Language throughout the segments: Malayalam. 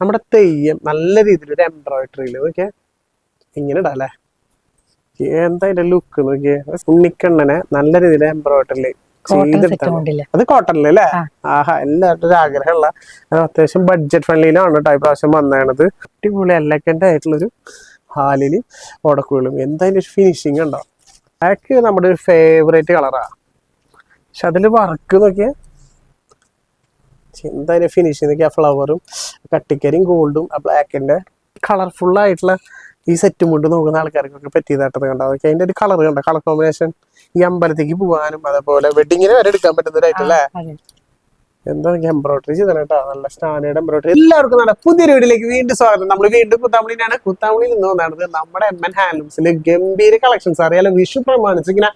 നമ്മുടെ തെയ്യം നല്ല രീതിയിൽ ഒരു എംബ്രോയിഡറിയിൽ നോക്കിയേ ഇങ്ങനെ ഇടാം അല്ലേ? എന്താ അതിന്റെ ലുക്ക് നോക്കിയേ? ഉണ്ണിക്കണ്ണനെ നല്ല രീതിയിൽ എംബ്രോയിഡറിയിൽ അത് കോട്ടണിൽ അല്ലേ? ആഹാ എല്ലാവരുടെ ആഗ്രഹമുള്ള അത് അത്യാവശ്യം ബഡ്ജറ്റ് ഫ്രണ്ട്ലിയിലാണ് കേട്ടോ ഈ പ്രാവശ്യം വന്നേണത് അടിപൊളി എലക്കന്റെ ആയിട്ടുള്ളൊരു ഹാലിൽ ഓടക്കുകളും എന്താ ഒരു ഫിനിഷിങ് ഉണ്ടോ? അതൊക്കെ നമ്മുടെ ഒരു ഫേവറേറ്റ് കളറാ പക്ഷെ അതിൽ വർക്ക് നോക്കിയേ എന്താ അതിന്റെ ഫിനിഷിങ് ആ ഫ്ലവറും കട്ടിക്കരിയും ഗോൾഡും ആ ബ്ലാക്കിന്റെ കളർഫുൾ ആയിട്ടുള്ള ഈ സെറ്റ് മുണ്ട് നോക്കുന്ന ആൾക്കാർക്കൊക്കെ പറ്റിയതായിട്ടത് കണ്ടോ. അതൊക്കെ അതിന്റെ ഒരു കളർ കണ്ടോ? കളർ കോമ്പിനേഷൻ ഈ അമ്പലത്തേക്ക് പോകാനും അതേപോലെ വെഡിങ്ങിന് വരെ എടുക്കാൻ പറ്റുന്നതായിട്ടല്ലേ എന്താ എംബ്രോയിഡറി ചെയ്തത് കേട്ടോ. നല്ല സ്റ്റാൻഡേർഡ് എംബ്രോയിഡറി എല്ലാവർക്കും നല്ല പുതിയൊരു വീഡിയോയിലേക്ക് വീണ്ടും സ്വാഗതം. നമ്മൾ വീണ്ടും കുത്താമണിയിലാണ് കുത്താമണിയിൽ നിന്ന് വന്നത് നമ്മുടെ എം എൻ ഹാൻഡ്ലൂംസിൽ ഗംഭീര കളക്ഷൻസ് അറിയാലോ വിഷു പ്രമാണിച്ച് ഇങ്ങനെ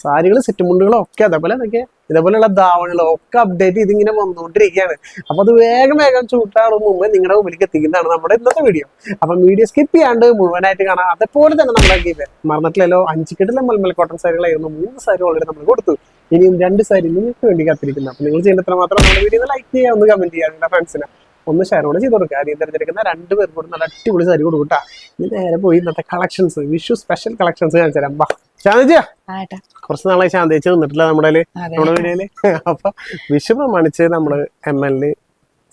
സാരികൾ സെറ്റ് മുണ്ടുകളും ഒക്കെ അതേപോലെ എന്തൊക്കെ ഇതേപോലെയുള്ള ധാവണികളും ഒക്കെ അപ്ഡേറ്റ് ഇതിങ്ങനെ വന്നുകൊണ്ടിരിക്കുകയാണ് അപ്പൊ അത് വേഗം വേഗം ചൂട്ടാറും മുമ്പ് നിങ്ങളുടെ മുമ്പിലേക്ക് എത്തിക്കുന്നതാണ് നമ്മുടെ ഇന്നത്തെ വീഡിയോ അപ്പം വീഡിയോ സ്കിപ്പ് ചെയ്യാണ്ട് മുഴുവനായിട്ട് കാണാം. അതേപോലെ തന്നെ നമ്മുടെ ഗീവ് മറന്നിട്ടില്ലല്ലോ അഞ്ച് കെട്ടിലെ മൽമൽ കോട്ടൺ സാരികളായിരുന്നു. മൂന്ന് സാരി ഓൾറെഡി നമ്മൾ കൊടുത്തു. ഇനിയും രണ്ട് സാരി നിങ്ങൾക്ക് വേണ്ടി കാത്തിരിക്കുന്നു. അപ്പൊ നിങ്ങൾ ചെയ്യുന്നത്ര മാത്രം നമ്മുടെ വീഡിയോ ലൈക്ക് ചെയ്യുക ഒന്ന് കമന്റ് ചെയ്യുക നിങ്ങളുടെ ഫ്രണ്ട്സിന് ഒന്ന് ഷെയർ കൂടെ ചെയ്ത് കൊടുക്കുക ആദ്യം തിരഞ്ഞെടുക്കുന്ന രണ്ട് പേർക്ക് കൂടെ നല്ല അടിപൊളി സാരി കൊടുക്കട്ടാ. ഇനി നേരെ പോയി ഇന്നത്തെ കളക്ഷൻസ് വിഷു സ്പെഷ്യൽ കളക്ഷൻസ് കാണിച്ചു തരാം ബാ ശാന്തിജിയാ ആട്ടാ. കുറച്ച് നാളായി ശാന്തിച്ച് നിന്നിട്ടില്ല നമ്മുടെ നമ്മുടെ വീഡിയോയിൽ അപ്പൊ വിഷു പ്രമാണിച്ച് നമ്മൾ എം എൽ എ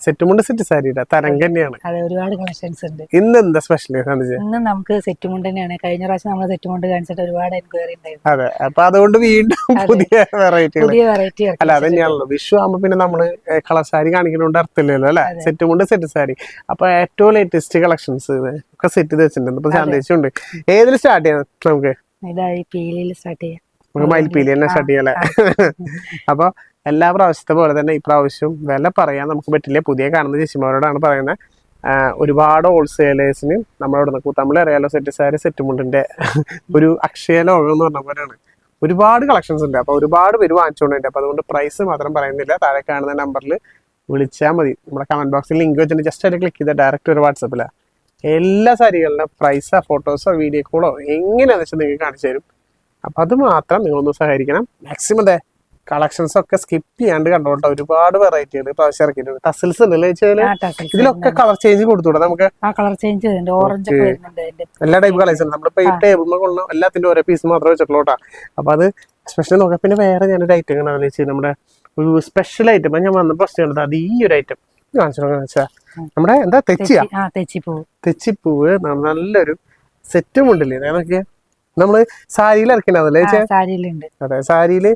സെറ്റ് മുണ്ട് സെറ്റ് സാരിയുടെ തരം തന്നെയാണ്. അതെ ഒരുപാട് കളക്ഷൻസ് ഉണ്ട്. ഇന്ന് എന്താ സ്പെഷ്യൽ ഇന്ന് നമുക്ക് സെറ്റ് മുണ്ട് തന്നെയാണ്. കഴിഞ്ഞ പ്രാവശ്യം നമ്മൾ സെറ്റ് മുണ്ട് കാണിച്ചിട്ട് ഒരുപാട് എൻക്വയറി ഉണ്ടായിരുന്നു. അതെ അപ്പൊ അതുകൊണ്ട് വീണ്ടും പുതിയ വെറൈറ്റി പുതിയ വെറൈറ്റി അല്ല അത് തന്നെയാണല്ലോ. വിഷു ആകുമ്പോ പിന്നെ നമ്മൾ കളർ സാരി കാണിക്കുന്നതുകൊണ്ട് അർത്ഥമില്ലല്ലോ അല്ലെ? അതെ. സെറ്റ് മുണ്ട് സെറ്റ് സാരി അപ്പൊ ഏറ്റവും ലേറ്റസ്റ്റ് കളക്ഷൻസ് ഒക്കെ സെറ്റ് ചെയ്ത് വെച്ചിട്ടുണ്ട്. ഇപ്പൊ ശാന്തേച്ചുണ്ട് ഏതിൽ സ്റ്റാർട്ട് ചെയ്യാം നമുക്ക്? ഇതായി പീലിയിൽ സ്റ്റാർട്ട് ചെയ്യാം. നമുക്ക് മയിൽപ്പീലി തന്നെ സ്റ്റാർട്ട് ചെയ്യാം അപ്പൊ എല്ലാ പ്രാവശ്യത്തെ പോലെ തന്നെ ഇപ്രാവശ്യം പ്രാവശ്യം വില പറയാൻ നമുക്ക് പറ്റില്ല. പുതിയ കാണുന്ന ചേച്ചിമാരോടാണ് പറയുന്നത്. ഒരുപാട് ഹോൾസെയിലേഴ്സിന് നമ്മളവിടെ നിന്ന് തമിഴ് അറിയാലോ സെറ്റ് സാരി സെറ്റ് മുണ്ടിന്റെ ഒരു അക്ഷയ ലോകം എന്ന് പറഞ്ഞ പോലെയാണ്. ഒരുപാട് കളക്ഷൻസ് ഉണ്ട്. അപ്പൊ ഒരുപാട് പേര് വാങ്ങിച്ചുകൊണ്ടുണ്ട് അപ്പൊ അതുകൊണ്ട് പ്രൈസ് മാത്രം പറയുന്നില്ല. താഴെ കാണുന്ന നമ്പറിൽ വിളിച്ചാൽ മതി. നമ്മുടെ കമന്റ് ബോക്സിൽ ലിങ്ക് വെച്ചിട്ട് ജസ്റ്റ് അതിൽ ക്ലിക്ക് ചെയ്താൽ ഡയറക്റ്റ് ഒരു വാട്സപ്പിലാണ് എല്ലാ സാരികളുടെ പ്രൈസോ ഫോട്ടോസോ വീഡിയോ കോളോ എങ്ങനെയാണെന്ന് വെച്ചാൽ നിങ്ങൾക്ക് കാണിച്ചു തരും. അപ്പൊ അത് മാത്രം നിങ്ങളൊന്ന് സഹകരിക്കണം. മാക്സിമം അതെ കളക്ഷൻസ് ഒക്കെ സ്കിപ്പ് ചെയ്യാണ്ട് കണ്ടോട്ടോ. ഒരുപാട് വെറൈറ്റികൾ പ്രാവശ്യം ഇറക്കിയിട്ടുണ്ട്. ടസിൽസ് ഉണ്ടല്ലേ വെച്ചാൽ ആ ഇതിലൊക്കെ കളർ ചേഞ്ച് കൊടുത്തൂടെ നമുക്ക് കളർ ചേഞ്ച് ഓറഞ്ച്. എല്ലാ ടൈപ്പ് കളേഴ്സ് ഉണ്ട്. നമ്മളിപ്പോ ഈ ടേബിൾ ടേബിളിൽ കൊള്ള എല്ലാത്തിന്റെ ഓരോ പീസ് മാത്രമേ വെച്ചിട്ടുള്ളൂ കേട്ടോ. അപ്പൊ അത് സ്പെഷ്യൽ നോക്കാം പിന്നെ വേറെ ഞാനൊരു ഐറ്റം കാണാൻ വെച്ചാൽ നമ്മുടെ ഒരു സ്പെഷ്യൽ ഐറ്റം ഞാൻ വന്ന പ്രശ്നം കണ്ടത് അത് ഈ ഒരു ഐറ്റം കാണിച്ചു വെച്ചാൽ നമ്മുടെ എന്താ? തെച്ചിയാ? തെച്ചിപ്പൂവ് ന- നല്ലൊരു സെറ്റും ഉണ്ടല്ലേ നമ്മൾ സാരിയിൽ സാരിയിലുണ്ട്. അതെ സാരിയിൽ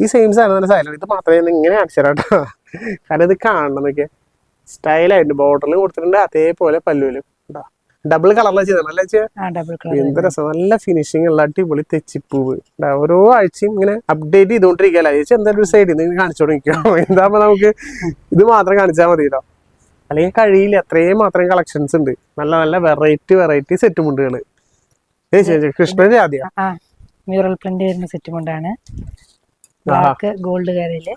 ഈ സെയിം സാധനം തന്നെ സാധനം ഇത് മാത്രമേ ഇങ്ങനെ കാണിച്ചു കാരണം ഇത് കാണണം എന്നൊക്കെ സ്റ്റൈലായിട്ട് ബോർഡറിൽ കൊടുത്തിട്ടുണ്ട്. അതേപോലെ പല്ലുവിലും. ഡബിൾ കളറിലാണ് ചെയ്തത്. കളർ എന്ത് രസം. നല്ല ഫിനിഷിംഗ് ഉള്ള അടിപൊളി തെച്ചിപ്പൂവ്. ഓരോ ആഴ്ചയും ഇങ്ങനെ അപ്ഡേറ്റ് ചെയ്തുകൊണ്ടിരിക്കുകയല്ല? ചേച്ചി എന്തായാലും ഒരു സൈഡിൽ നിന്ന് കാണിച്ചോണ്ടിരിക്കും എന്താകുമ്പോ നമുക്ക് ഇത് മാത്രം കാണിച്ചാൽ മതി മതിയല്ലോ അല്ലെങ്കിൽ കഴിയില്ല. അത്രയും മാത്രം കളക്ഷൻസ് ഉണ്ട്. നല്ല നല്ല വെറൈറ്റി വെറൈറ്റി സെറ്റ് മുണ്ടുകൾ കൃഷ്ണന്റെ ആദ്യം. മ്യൂറൽ പ്രിന്റ് വരുന്ന സെറ്റ് കൊണ്ടാണ് ബ്ലാക്ക് ഗോൾഡ് കരയിൽ.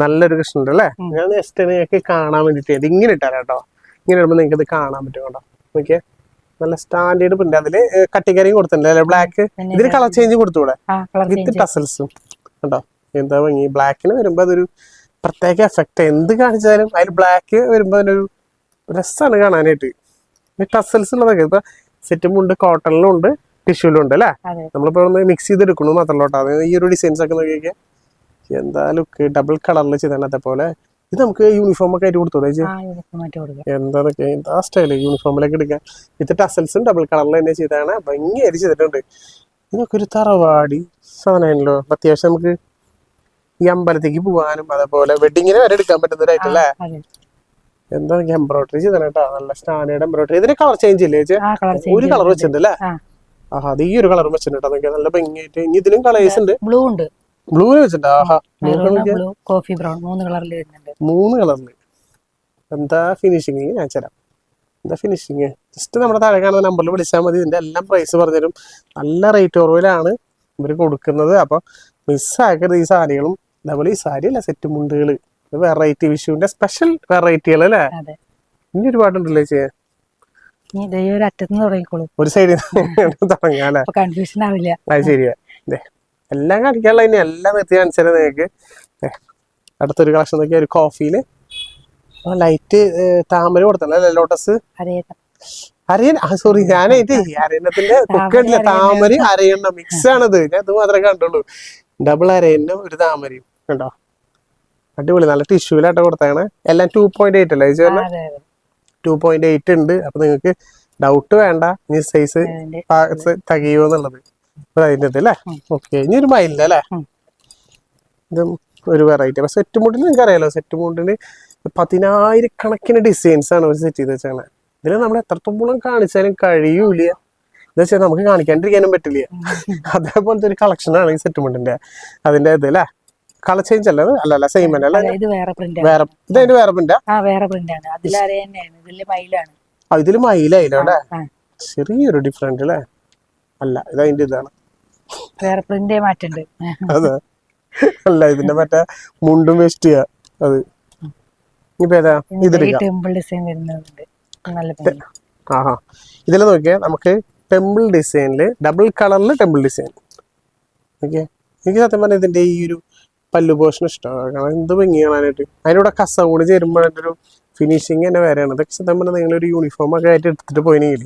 നല്ലൊരു കൃഷ്ണന്റെ അല്ലേ ഞാൻ ജസ്റ്റ് നിങ്ങൾക്ക് കാണാൻ വേണ്ടിട്ട് ഇങ്ങനെ ഇട്ടാലോ കേട്ടോ ഇങ്ങനെ ഇടുമ്പോൾ നിങ്ങൾക്ക് ഇത് കാണാൻ പറ്റും കേട്ടോ. നോക്കിയേ. നല്ല സ്റ്റാൻഡേർഡ് പ്രിന്റ് അതിൽ കട്ടിക്കറിയും കൊടുത്തിട്ടുണ്ട് അല്ലേ? ബ്ലാക്ക് ഇതിന് കളർ ചേഞ്ച് കൊടുത്തൂടെ? വിത്ത് ടസൽസും കണ്ടോ? എന്താ ഭംഗി? ബ്ലാക്കിന് വരുമ്പോ അതൊരു പ്രത്യേക എഫക്റ്റ് എന്ത് കാണിച്ചാലും അതിൽ ബ്ലാക്ക് വരുമ്പോ അതിനൊരു രസമാണ് കാണാനായിട്ട്. ടസൽസ് ഉള്ളതൊക്കെ. ഇപ്പൊ സെറ്റും ഉണ്ട് കോട്ടണിലും ഉണ്ട്. ടിഷ്യൂലും ഉണ്ട് അല്ലേ നമ്മളിപ്പോ ഒന്ന് മിക്സ് ചെയ്തെടുക്കണു മാത്രമല്ല കേട്ടോ. ഈ ഒരു ഡിസൈൻസ് ഒക്കെ നോക്കിയൊക്കെ എന്താ ലുക്ക് ഡബിൾ കളറിൽ ചെയ്താണ് പോലെ. ഇത് നമുക്ക് യൂണിഫോം ഒക്കെ ആയിട്ട് കൊടുത്തൂടെ എന്താ ആ സ്റ്റൈൽ യൂണിഫോമിലേക്ക് എടുക്കാം. ഇത് ടസൽസും ഡബിൾ കളറിൽ തന്നെ ചെയ്താണ് ഭംഗിയായിട്ട് ചെയ്തിട്ടുണ്ട്. ഇതൊക്കെ ഒരു തറവാടി സാധനമാണല്ലോ. അത്യാവശ്യം നമുക്ക് ഈ അമ്പലത്തേക്ക് പോകാനും അതേപോലെ വെഡിങ്ങിന് വരെ എടുക്കാൻ പറ്റുന്ന ഒരു item അല്ലേ? അതെ. എന്താ എംബ്രോയിഡറി ചെയ്താണ് കേട്ടോ. നല്ല സ്റ്റാൻഡേർഡ് എംബ്രോയിഡറി ഇതിന് കളർ ചേഞ്ച് ഇല്ലേ ഒരു കളർ വെച്ചിട്ടുണ്ട് അല്ലേ. ആഹാ അത് ഈ ഒരു കളർ വെച്ചിട്ടുണ്ട് നല്ല ഭംഗിയായിട്ട്. ഇനി ഇതിലും കളേഴ്സ് ഉണ്ട്. ബ്ലൂ ഉണ്ട്. ബ്ലൂ വെച്ചിട്ടുണ്ട്. ആഹാ ബ്ലൂ കോഫി ബ്രൗൺ മൂന്ന് കളറിൽ വരുന്നുണ്ട്. മൂന്ന് കളറിൽ എന്താ ഫിനിഷിങ് ഞാൻ തരാം എന്താ ഫിനിഷിങ് ജസ്റ്റ് നമ്മുടെ താഴെ കാണുന്ന നമ്പറിൽ വിളിച്ചാൽ മതി. ഇതിന്റെ എല്ലാം പ്രൈസ് പറഞ്ഞുതരും. നല്ല റേറ്റ് കുറവിലാണ് ഇവർ കൊടുക്കുന്നത്. അപ്പൊ മിസ്സാക്കരുത് ഈ സാരികളും. അതേപോലെ ഈ സാരി അല്ല സെറ്റ് മുണ്ടുകൾ വെറൈറ്റി വിഷുവിന്റെ സ്പെഷ്യൽ വെറൈറ്റികൾ അല്ലേ? ഇനി ഒരുപാടുണ്ടല്ലേ ചെയ്യാൻ ഇതേ ഒരു അറ്റത്ത് നിന്ന് തുടങ്ങിക്കോളൂ. ഒരു സൈഡിൽ തുടങ്ങാം അല്ലേ? അപ്പൊ കൺഫ്യൂഷൻ ആവില്ല. അത് ശരിയാ. എല്ലാം കാണിക്കാനുള്ള ഇനി എല്ലാം എത്തി കാണിച്ചാലും നിങ്ങൾക്ക് അടുത്തൊരു കളക്ഷൻ നോക്കിയാൽ ഒരു കോഫിയിൽ ലൈറ്റ് താമര കൊടുത്തല്ലേ ലോട്ടസ് അരയൻ സോറി ഞാനായിട്ട് അരയണ്ണത്തിന്റെ കൊക്കല്ല താമര അരയണ്ണ. മിക്സ് ആണത്. ഞാൻ ഇത് മാത്രമേ കണ്ടുള്ളൂ. ഡബിൾ അരയന്നം ഒരു താമരയും. കണ്ടോ? അടിപൊളി. നല്ല ടിഷ്യൂലാട്ടോ കൊടുത്താണ് എല്ലാം ടു പോയിന്റ് എയ്റ്റ് അല്ലേ അതെ. ടു പോയിന്റ് എയ്റ്റ് ഉണ്ട്. അപ്പൊ നിങ്ങൾക്ക് ഡൗട്ട് വേണ്ട. ഇനി സൈസ് തികയോ എന്നുള്ളത് അതിന്റെ അല്ലേ? ഓക്കെ ഇനി ഒരു മൈലില്ല അല്ലേ? ഇതും ഇത് ഒരു വെറൈറ്റി അപ്പൊ സെറ്റ് മുണ്ടിൽ നിങ്ങൾക്ക് അറിയാലോ സെറ്റ് മുണ്ടിന് പതിനായിരക്കണക്കിന് ഡിസൈൻസ് ആണ് ഒരു സെറ്റ് ചെയ്ത് വെച്ചാണ് ഇതിന് നമ്മൾ എത്രത്തോളം കാണിച്ചാലും കഴിയൂല എന്ന് വെച്ചാൽ നമുക്ക് കാണിക്കാണ്ടിരിക്കാനും പറ്റില്ല. അതേപോലത്തെ ഒരു കളക്ഷനാണ് ഈ സെറ്റ് മുണ്ടിന്റെ അതിന്റെ ഇത് അല്ലേ? കളർ ചേഞ്ച് അല്ല അല്ല അല്ല സെയിം തന്നെ. അല്ലേ ഇത് വേറെ പ്രിന്റ് വേറെ ഇത് അതിന്റെ വേറെ പ്രിന്റാ ആ? വേറെ പ്രിന്റ് ആണ്. അതിലറിയ തന്നെയാണ്. ഇതിൽ മയിലാണ്. ആ ഇതിൽ മയിലായില്ലോ അല്ലേ ചെറിയൊരു ഡിഫറെന്റ് അല്ലേ അല്ല ഇത് അതിന്റെ ഇതാണ്. വേറെ പ്രിന്റേ മാറ്റുണ്ട്. അതെ. അല്ല ഇതിന്റെ മറ്റേ മുണ്ടും വേസ്റ്റ് ചെയ്യാ അത്. ഇപ്പൊ ഏതാ? ടെമ്പിൾ ഡിസൈൻ വരുന്നുണ്ട് നല്ല ആഹാ. ഇതിൽ നോക്കിയാൽ നമുക്ക് ടെമ്പിൾ ഡിസൈനിൽ ഡബിൾ കളറിൽ ടെമ്പിൾ ഡിസൈൻ ഓക്കെ എനിക്ക് സത്യം പറഞ്ഞാൽ ഇതിന്റെ ഈ ഒരു പല്ലു പോഷൻ ഇഷ്ടമാണ് എന്ത് ഭംഗി കാണാനായിട്ട്. അതിനോട് കസവൂണ് അതിന്റെ ഒരു ഫിനിഷിങ് തന്നെ വേറെയാണ് ഇതൊക്കെ സത്യം പറഞ്ഞാൽ നിങ്ങളൊരു യൂണിഫോം ഒക്കെ ആയിട്ട് എടുത്തിട്ട് പോയിനെങ്കിൽ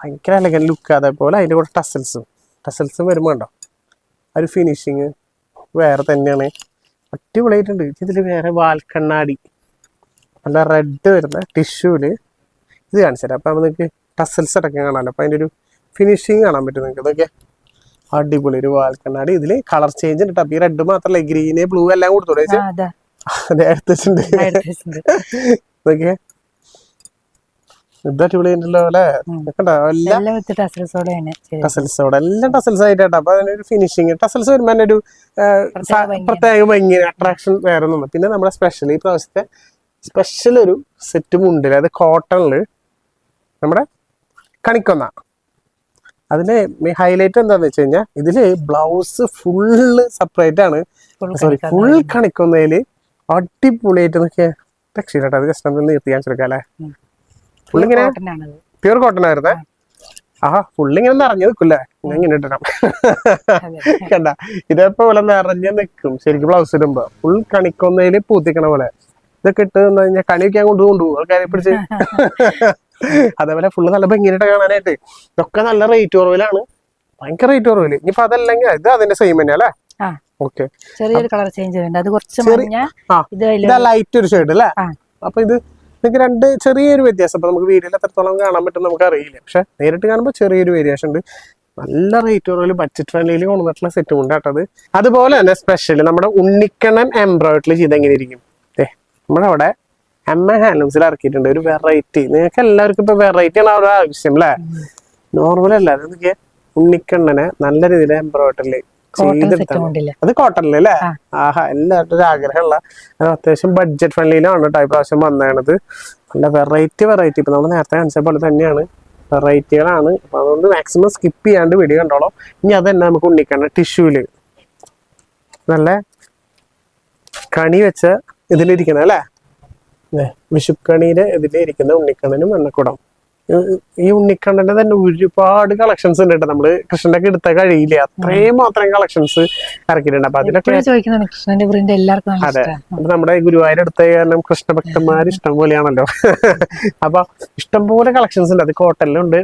ഭയങ്കര എലഗൻ ലുക്ക് അതേപോലെ അതിന്റെ കൂടെ ടസൽസും ടസൽസും വരുമ്പോൾ ഉണ്ടോ ഒരു ഫിനിഷിങ് വേറെ തന്നെയാണ്. അടിപൊളിയായിട്ടുണ്ട്. ഇതിൽ വേറെ വാൽക്കണ്ണാടി. നല്ല റെഡ് വരുന്ന ടിഷ്യൂൽ ഇത് കാണിച്ചു തരാം അപ്പം നിങ്ങൾക്ക് ടസൽസ് അടക്കം കാണാമല്ലോ അപ്പം അതിന്റെ ഒരു ഫിനിഷിങ് കാണാൻ പറ്റും നിങ്ങൾക്ക്. ഇതൊക്കെ അടിപൊളി ഒരു വാൽക്കണ്ണാടി ഇതിൽ കളർ ചേഞ്ച് ഉണ്ട് ഈ റെഡ് മാത്രല്ല ഗ്രീന് ബ്ലൂ എല്ലാം കൊടുത്തോടെ ആ അതാ. അതെ എടുത്തിട്ടുണ്ട്. എടുത്തിട്ടുണ്ട്. ഇതൊക്കെ. ഇത് അടിപൊളി ഉണ്ടല്ലോ അല്ലേ എല്ലാം എല്ലാം വിത്ത് ടസൽസോടെയാണ് ചെയ്തത്. ടസൽസോടെ എല്ലാം ടസൽസ് ആയിട്ടാട്ടോ അപ്പൊ അതിനൊരു ഫിനിഷിങ് ടസൽസ് വരുമ്പോ തന്നെ ഒരു. പ്രത്യേക ഭംഗി അട്രാക്ഷൻ വേറെ ഒന്നും പിന്നെ നമ്മുടെ സ്പെഷ്യൽ ഈ പ്രാവശ്യത്തെ സ്പെഷ്യൽ ഒരു സെറ്റ് മുണ്ടില്ല അത് കോട്ടണിൽ നമ്മുടെ കണിക്കൊന്ന. അതിൽ ഹൈലൈറ്റ് എന്താന്ന് വെച്ച് കഴിഞ്ഞാൽ ഇതിൽ ബ്ലൗസ് ഫുള്ള് സെപ്പറേറ്റ് ആണ്. സോറി ഫുൾ കണിക്കൊന്നതിൽ അടിപൊളിയായിട്ട് നോക്കിയാ. രക്ഷയില്ലട്ടോ അത് ജസ്റ്റ് ഒന്ന് നിർത്തി കാണിച്ചു കൊടുക്കാം അല്ലേ? ഫുള്ളിങ്ങനെ പ്യൂർ കോട്ടൺ ആയിരുന്നേ? ആഹാ ഫുള്ളിങ്ങനെ ഇങ്ങനെ നിറഞ്ഞു നിൽക്കില്ലേ? ഞാൻ ഇങ്ങനെ ഇട്ടണം അതെ. കണ്ട ഇതേപോലെ നിറഞ്ഞു നിൽക്കും. ശരിക്കും ബ്ലൗസ് ഇടുമ്പോ ഫുൾ കണിക്കുന്നതിൽ പൂത്തിക്കണ പോലെ. ഇതൊക്കെ ഇട്ട് കഴിഞ്ഞാൽ കണി വെക്കാൻ കൊണ്ട് കൊണ്ടുപോകും. ആൾക്കാരെ പിടിച്ച്. അതേപോലെ ഫുള്ള് നല്ല ഭംഗിയായിട്ട് കാണാനായിട്ട്. ഇതൊക്കെ നല്ല റേറ്റ് കുറവിലാണ്. ഭയങ്കര റേറ്റ് കുറവിൽ. ഇനിയിപ്പോ അതല്ലെങ്കിൽ ഇത് അതിന്റെ സെയിം തന്നെ അല്ലേ? ഓക്കെ ചെറിയൊരു കളർ ചേഞ്ച് ഉണ്ട് അത് കുറച്ച് ലൈറ്റ് ഒരു ഷെയ്ഡ് അല്ലേ? അപ്പൊ ഇത് നിങ്ങൾക്ക് രണ്ട് ചെറിയൊരു വ്യത്യാസം. അപ്പൊ നമുക്ക് വീഡിയോയിൽ എത്രത്തോളം കാണാൻ പറ്റും നമുക്ക് അറിയില്ല പക്ഷെ നേരിട്ട് കാണുമ്പോൾ ചെറിയൊരു വേരിയേഷൻ ഉണ്ട്. നല്ല റേറ്റ് കുറവിൽ ബഡ്ജറ്റ് ഫ്രണ്ട്ലിയിൽ കൊണ്ടുവന്നിട്ടുള്ള സെറ്റ് ഉണ്ട് കേട്ടത് അതുപോലെ തന്നെ സ്പെഷ്യൽ നമ്മുടെ ഉണ്ണിക്കണ്ണൻ എംബ്രോയിഡറി ചെയ്ത് എങ്ങനെ ഇരിക്കും? നമ്മുടെ അവിടെ അമ്മ ഹാൻഡ്ലൂംസിൽ ഇറക്കിയിട്ടുണ്ട്. ഒരു വെറൈറ്റി നിങ്ങൾക്ക് എല്ലാവർക്കും ഇപ്പൊ വെറൈറ്റി ആണ് അവരുടെ ആവശ്യം അല്ലേ? നോർമൽ അല്ല. അതൊക്കെ ഉണ്ണിക്കണ്ണനെ നല്ല രീതിയിൽ എംബ്രോയിഡറി കോട്ടൺ അത് കോട്ടണിൽ അല്ലേ? ആഹാ എല്ലാവരുടെ ഒരു ആഗ്രഹമുള്ള അത് അത്യാവശ്യം ബഡ്ജറ്റ് ഫ്രണ്ട്ലിയിലാണ് കേട്ടോ ആവശ്യം വന്നത് വന്നേണത് നല്ല വെറൈറ്റി വെറൈറ്റി ഇപ്പൊ നമ്മൾ നേരത്തെ കാണിച്ച പോലെ തന്നെയാണ്. വെറൈറ്റികളാണ് അപ്പൊ അതുകൊണ്ട് മാക്സിമം സ്കിപ്പ് ചെയ്യാണ്ട് വീഡിയോ കണ്ടോളാം. ഇനി അത് തന്നെ നമുക്ക് ഉണ്ണിക്കണ്ണ ടിഷ്യൂൽ നല്ല കണി വെച്ച ഇതിലിരിക്കണം അല്ലേ? ദേ, വിഷുക്കണിയുടെ ഇതിലിരിക്കുന്ന ഉണ്ണിക്കണ്ണനും എണ്ണക്കുടം. ഈ- ഉണ്ണിക്കണ്ണന്റെ തന്നെ ഒരുപാട് കളക്ഷൻസ് ഉണ്ട് കേട്ടോ. നമ്മൾ കൃഷ്ണന്റെ ഒക്കെ എടുത്ത കഴിയില്ല? അത്രയും മാത്രം കളക്ഷൻസ് ഇറക്കിയിട്ടുണ്ട് അപ്പൊ അതിലൊക്കെ അതെ. നമ്മുടെ ഗുരുവായൂർ എടുത്ത കാരണം കൃഷ്ണഭക്തന്മാർ ഇഷ്ടം പോലെയാണല്ലോ. അപ്പൊ ഇഷ്ടംപോലെ കളക്ഷൻസ് ഉണ്ട്. അത് കോട്ടനിലും ഉണ്ട്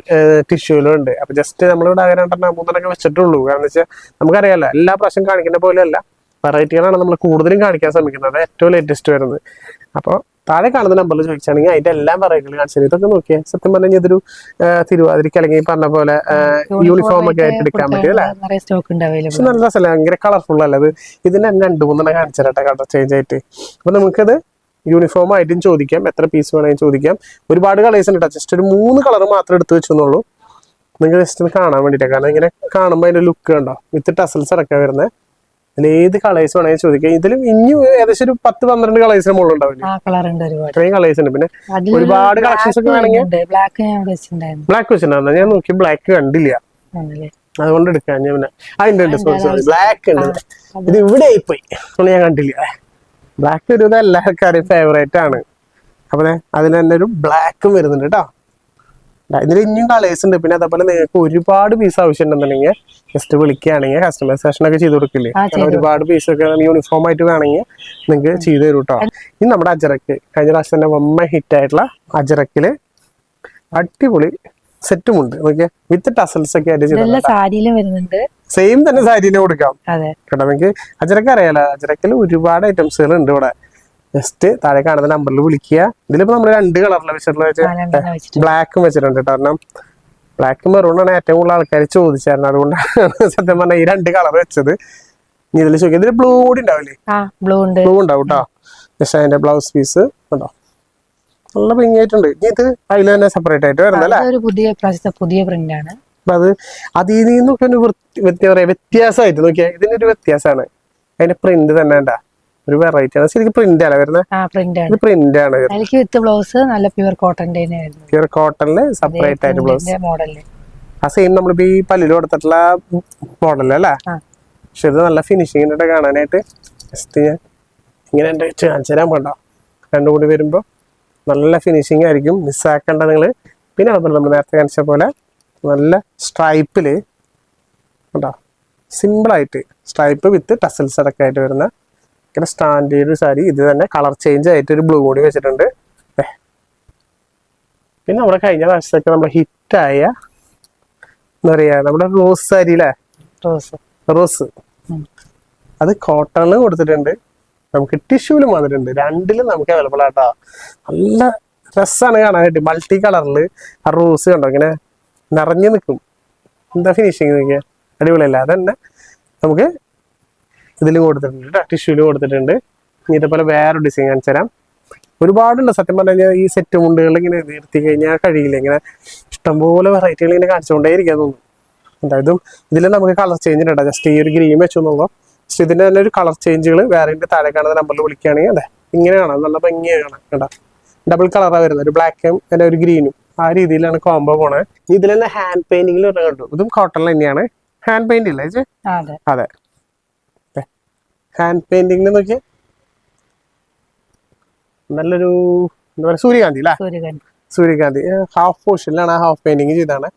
ടിഷ്യൂലും ഉണ്ട്. അപ്പൊ ജസ്റ്റ് നമ്മളിവിടെ രണ്ടെണ്ണം മൂന്നെണ്ണൊക്കെ വെച്ചിട്ടുള്ളൂ. കാരണം വെച്ചാൽ നമുക്കറിയാലോ എല്ലാ പ്രാവശ്യം കാണിക്കുന്ന പോലെയല്ല. വെറൈറ്റികളാണ് നമ്മൾ കൂടുതലും കാണിക്കാൻ ശ്രമിക്കുന്നത്. ഏറ്റവും ലേറ്റസ്റ്റ് വരുന്നത്. അപ്പോൾ താഴെ കാണുന്ന നമ്പറിൽ ചോദിച്ചാണെങ്കിൽ അതിന്റെ എല്ലാം പറയുന്നത് കാണിച്ചു തരും. ഇതൊക്കെ നോക്കിയാൽ സത്യം പറഞ്ഞാൽ ഇതൊരു തിരുവാതിരക്ക് അല്ലെങ്കിൽ പറഞ്ഞ പോലെ യൂണിഫോം ഒക്കെ ആയിട്ട് എടുക്കാൻ പറ്റും അല്ലേ? ഉണ്ട് പക്ഷെ നല്ല രസമല്ല? ഭയങ്കര കളർഫുൾ അല്ലേ അത് ഇതിന് രണ്ട് മൂന്നെണ്ണം കാണിച്ചിരട്ടെ കളർ ചേഞ്ച് ആയിട്ട്. അപ്പൊ നമുക്കത് യൂണിഫോം ആയിട്ടും ചോദിക്കാം. എത്ര പീസ് വേണമെങ്കിലും ചോദിക്കാം. ഒരുപാട് കളേഴ്സ് ഉണ്ട് ജസ്റ്റ് ഒരു മൂന്ന് കളർ മാത്രം എടുത്തു വെച്ചെന്നുള്ളൂ. നിങ്ങൾ ജസ്റ്റ് ഒന്ന് കാണാൻ വേണ്ടിയിട്ട് കാരണം ഇങ്ങനെ കാണുമ്പോൾ അതിന്റെ ലുക്ക് കണ്ടോ? വിത്ത് ടസൽസ് ഇറക്കാൻ വരുന്നത്. അതിൽ ഏത് കളേഴ്സ് വേണമെങ്കിൽ ചോദിക്കാം. ഇതിലും ഇനി ഏകദേശം ഒരു പത്ത് പന്ത്രണ്ട് കളേഴ്സിന് മുകളിൽ ഉണ്ടാവില്ലേ? ഇത്രയും കളേഴ്സ് ഉണ്ട്. പിന്നെ ഒരുപാട് കളക്ഷൻസ് ഒക്കെ വേണമെങ്കിൽ ബ്ലാക്ക് ബ്ലാക്ക് വെച്ചിട്ടുണ്ടായിരുന്നു. ഞാൻ നോക്കി ബ്ലാക്ക് കണ്ടില്ല. അതുകൊണ്ട് എടുക്കാൻ ഞാൻ പിന്നെ അതിന്റെ ഉണ്ട് സോറി ബ്ലാക്ക് ഉണ്ട്. ഇത് ഇവിടെ ആയിപ്പോയി. അതുകൊണ്ട് ഞാൻ കണ്ടില്ല. ബ്ലാക്ക് ഒരു ഇത് എല്ലാവർക്കും ഫേവറേറ്റ് ആണ്. അപ്പൊ അതിന് തന്നെ ഒരു ബ്ലാക്കും വരുന്നുണ്ട് കേട്ടോ. ഇതിൽ ഇനിയും കളേഴ്സ് ഉണ്ട്. പിന്നെ അതേപോലെ നിങ്ങൾക്ക് ഒരുപാട് പീസ് ആവശ്യമുണ്ടെന്നുണ്ടെങ്കിൽ ജസ്റ്റ് വിളിക്കുകയാണെങ്കിൽ കസ്റ്റമൈസേഷൻ ഒക്കെ ചെയ്ത് കൊടുക്കില്ലേ? കാരണം ഒരുപാട് പീസ് ഒക്കെ യൂണിഫോം ആയിട്ട് വേണമെങ്കിൽ നിങ്ങൾക്ക് ചെയ്ത് തരും കേട്ടോ ഇനി നമ്മുടെ അജറക്ക് കഴിഞ്ഞ പ്രാവശ്യം തന്നെ വമ്മ ഹിറ്റ് ആയിട്ടുള്ള അജറക്കിൽ അടിപൊളി സെറ്റും ഉണ്ട്. നോക്കിയാൽ വിത്ത് ടസൽസ് ഒക്കെ ആയിട്ട് വരുന്നുണ്ട്. സെയിം തന്നെ സാരിയിലും കൊടുക്കാം. കേട്ടോ നിങ്ങൾക്ക് അജറക്ക് അറിയാലോ അജറക്കിൽ ഒരുപാട് ഐറ്റംസുകൾ ഉണ്ട് ഇവിടെ. ജസ്റ്റ് താഴെ കാണുന്ന നമ്പറിൽ വിളിക്കുക. ഇതിലിപ്പോ നമ്മൾ രണ്ട് കളറിലെ വെച്ചിട്ടുള്ള ബ്ലാക്കും വെച്ചിട്ടുണ്ട്. കാരണം ബ്ലാക്ക് മെറൂണാണ് ഏറ്റവും കൂടുതൽ ആൾക്കാർ ചോദിച്ചായിരുന്നു അതുകൊണ്ടാണ് സത്യം പറഞ്ഞാൽ ഈ രണ്ട് കളർ വെച്ചത്. ഇനി ഇതിൽ ചോദിക്കും ഇതിൽ ബ്ലൂ കൂടി ഉണ്ടാവില്ലേ? ബ്ലൂ ഉണ്ട്. ബ്ലൂ ഉണ്ടാവും കേട്ടോ പക്ഷെ അതിന്റെ ബ്ലൗസ് പീസ് കേട്ടോ നല്ല ഭംഗിയായിട്ടുണ്ട്. ഇനി ഇത് അതിൽ തന്നെ സെപ്പറേറ്റ് ആയിട്ട് വരുന്നല്ലേ പുതിയ പുതിയ പ്രിന്റ് ആണ്. അപ്പൊ അത് അതിൽ നിന്നൊക്കെ ഒരു വൃത്തി പറയാ വ്യത്യാസമായിട്ട് നോക്കിയാൽ ഇതിനൊരു വ്യത്യാസമാണ്. അതിന്റെ പ്രിന്റ് തന്നെ ഉണ്ടാ ഒരു വെറൈറ്റി ആണ്. ശരിക്കും പ്രിന്റ് ആണ് വരുന്നത് പ്രിന്റ് ആണ്. ആണ് വിത്ത് ബ്ലൗസ് നല്ല പ്യുവർ കോട്ടന്റെ പ്യൂർ കോട്ടണിൽ സെപ്പറേറ്റ് ആയിട്ട് ബ്ലൗസ് മോഡലിൽ ആ സെയിം നമ്മളിപ്പോ ഈ പല്ലിൽ കൊടുത്തിട്ടുള്ള മോഡലല്ലേ പക്ഷെ ഇത് നല്ല ഫിനിഷിങ്ങിട്ട് കാണാനായിട്ട് ജസ്റ്റ് ഞാൻ ഇങ്ങനെ എന്റെ കാണിച്ചു തരാൻ വേണ്ട രണ്ടും കൂടി വരുമ്പോൾ നല്ല ഫിനിഷിങ് ആയിരിക്കും. മിസ്സാക്കേണ്ട നിങ്ങൾ പിന്നെ അതുപോലെ നമ്മൾ നേരത്തെ കാണിച്ച പോലെ നല്ല സ്ട്രൈപ്പിൽ കേട്ടോ സിമ്പിളായിട്ട് സ്ട്രൈപ്പ് വിത്ത് ടസൽസ് അടക്കമായിട്ട് വരുന്ന ഇങ്ങനെ സ്റ്റാൻഡേർഡ് സാരി ഇത് തന്നെ കളർ ചേഞ്ച് ആയിട്ട് ഒരു ബ്ലൂ കൂടി വെച്ചിട്ടുണ്ട്. പിന്നെ നമ്മുടെ കഴിഞ്ഞ പ്രാവശ്യത്തൊക്കെ നമ്മുടെ ഹിറ്റായ എന്താ പറയാ നമ്മുടെ റോസ് സാരി അല്ലേ റോസ് റോസ് അത് കോട്ടണിൽ കൊടുത്തിട്ടുണ്ട്. നമുക്ക് ടിഷ്യൂലും വന്നിട്ടുണ്ട്. രണ്ടിലും നമുക്ക് അവൈലബിൾ ആട്ടോ. നല്ല രസമാണ് കാണാനായിട്ട്. മൾട്ടി കളറിൽ ആ റോസ് കണ്ടോ? ഇങ്ങനെ നിറഞ്ഞു നിൽക്കും. എന്താ ഫിനിഷിങ് നോക്കിയാൽ അടിപൊളിയല്ല? അതന്നെ. നമുക്ക് ഇതിലും കൊടുത്തിട്ടുണ്ട്. കേട്ടോ ടിഷ്യൂലും കൊടുത്തിട്ടുണ്ട്. ഇനി ഇതേപോലെ വേറെ ഡിസൈൻ കാണിച്ചു തരാം. ഒരുപാടുണ്ട്. സത്യം പറഞ്ഞു കഴിഞ്ഞാൽ ഈ സെറ്റ് മുണ്ടുകൾ ഇങ്ങനെ നിർത്തി കഴിഞ്ഞാൽ കഴിയില്ല ഇങ്ങനെ ഇഷ്ടംപോലെ വെറൈറ്റികൾ ഇങ്ങനെ കാണിച്ചുകൊണ്ടേ ഇരിക്കാൻ തോന്നുന്നു. എന്തായാലും ഇതിൽ നമുക്ക് കളർ ചേഞ്ച് ഉണ്ട് ജസ്റ്റ് ഈ ഒരു ഗ്രീൻ വെച്ചു നോക്കാം. പക്ഷെ ഇതിന്റെ തന്നെ ഒരു കളർ ചേഞ്ചുകൾ വേറെ താഴെ കാണുന്ന നമ്പറിൽ വിളിക്കുകയാണെങ്കിൽ അതെ ഇങ്ങനെ കാണാം. നല്ല ഭംഗിയാണ് കാണാം കേട്ടോ. ഡബിൾ കളറാണ് വരുന്നത്. ഒരു ബ്ലാക്കും പിന്നെ ഒരു ഗ്രീനും ആ രീതിയിലാണ് കോംബോ പോണത് ഇതിൽ തന്നെ ഹാൻഡ് പെയിന്റിങ്ങിൽ കണ്ടു? ഇതും കോട്ടൺ തന്നെയാണ്. ഹാൻഡ് പെയിന്റ് ഇല്ലേ അതെ. ഹാൻഡ് പെയിന്റിംഗ് നോക്കിയേ? നല്ലൊരു എന്താ പറയുക സൂര്യകാന്തി അല്ലേ സൂര്യകാന്തി. സൂര്യകാന്തി. ഹാഫ് പോർഷനിലാണ് ആ ഹാഫ് പെയിന്റിങ് ചെയ്താണ്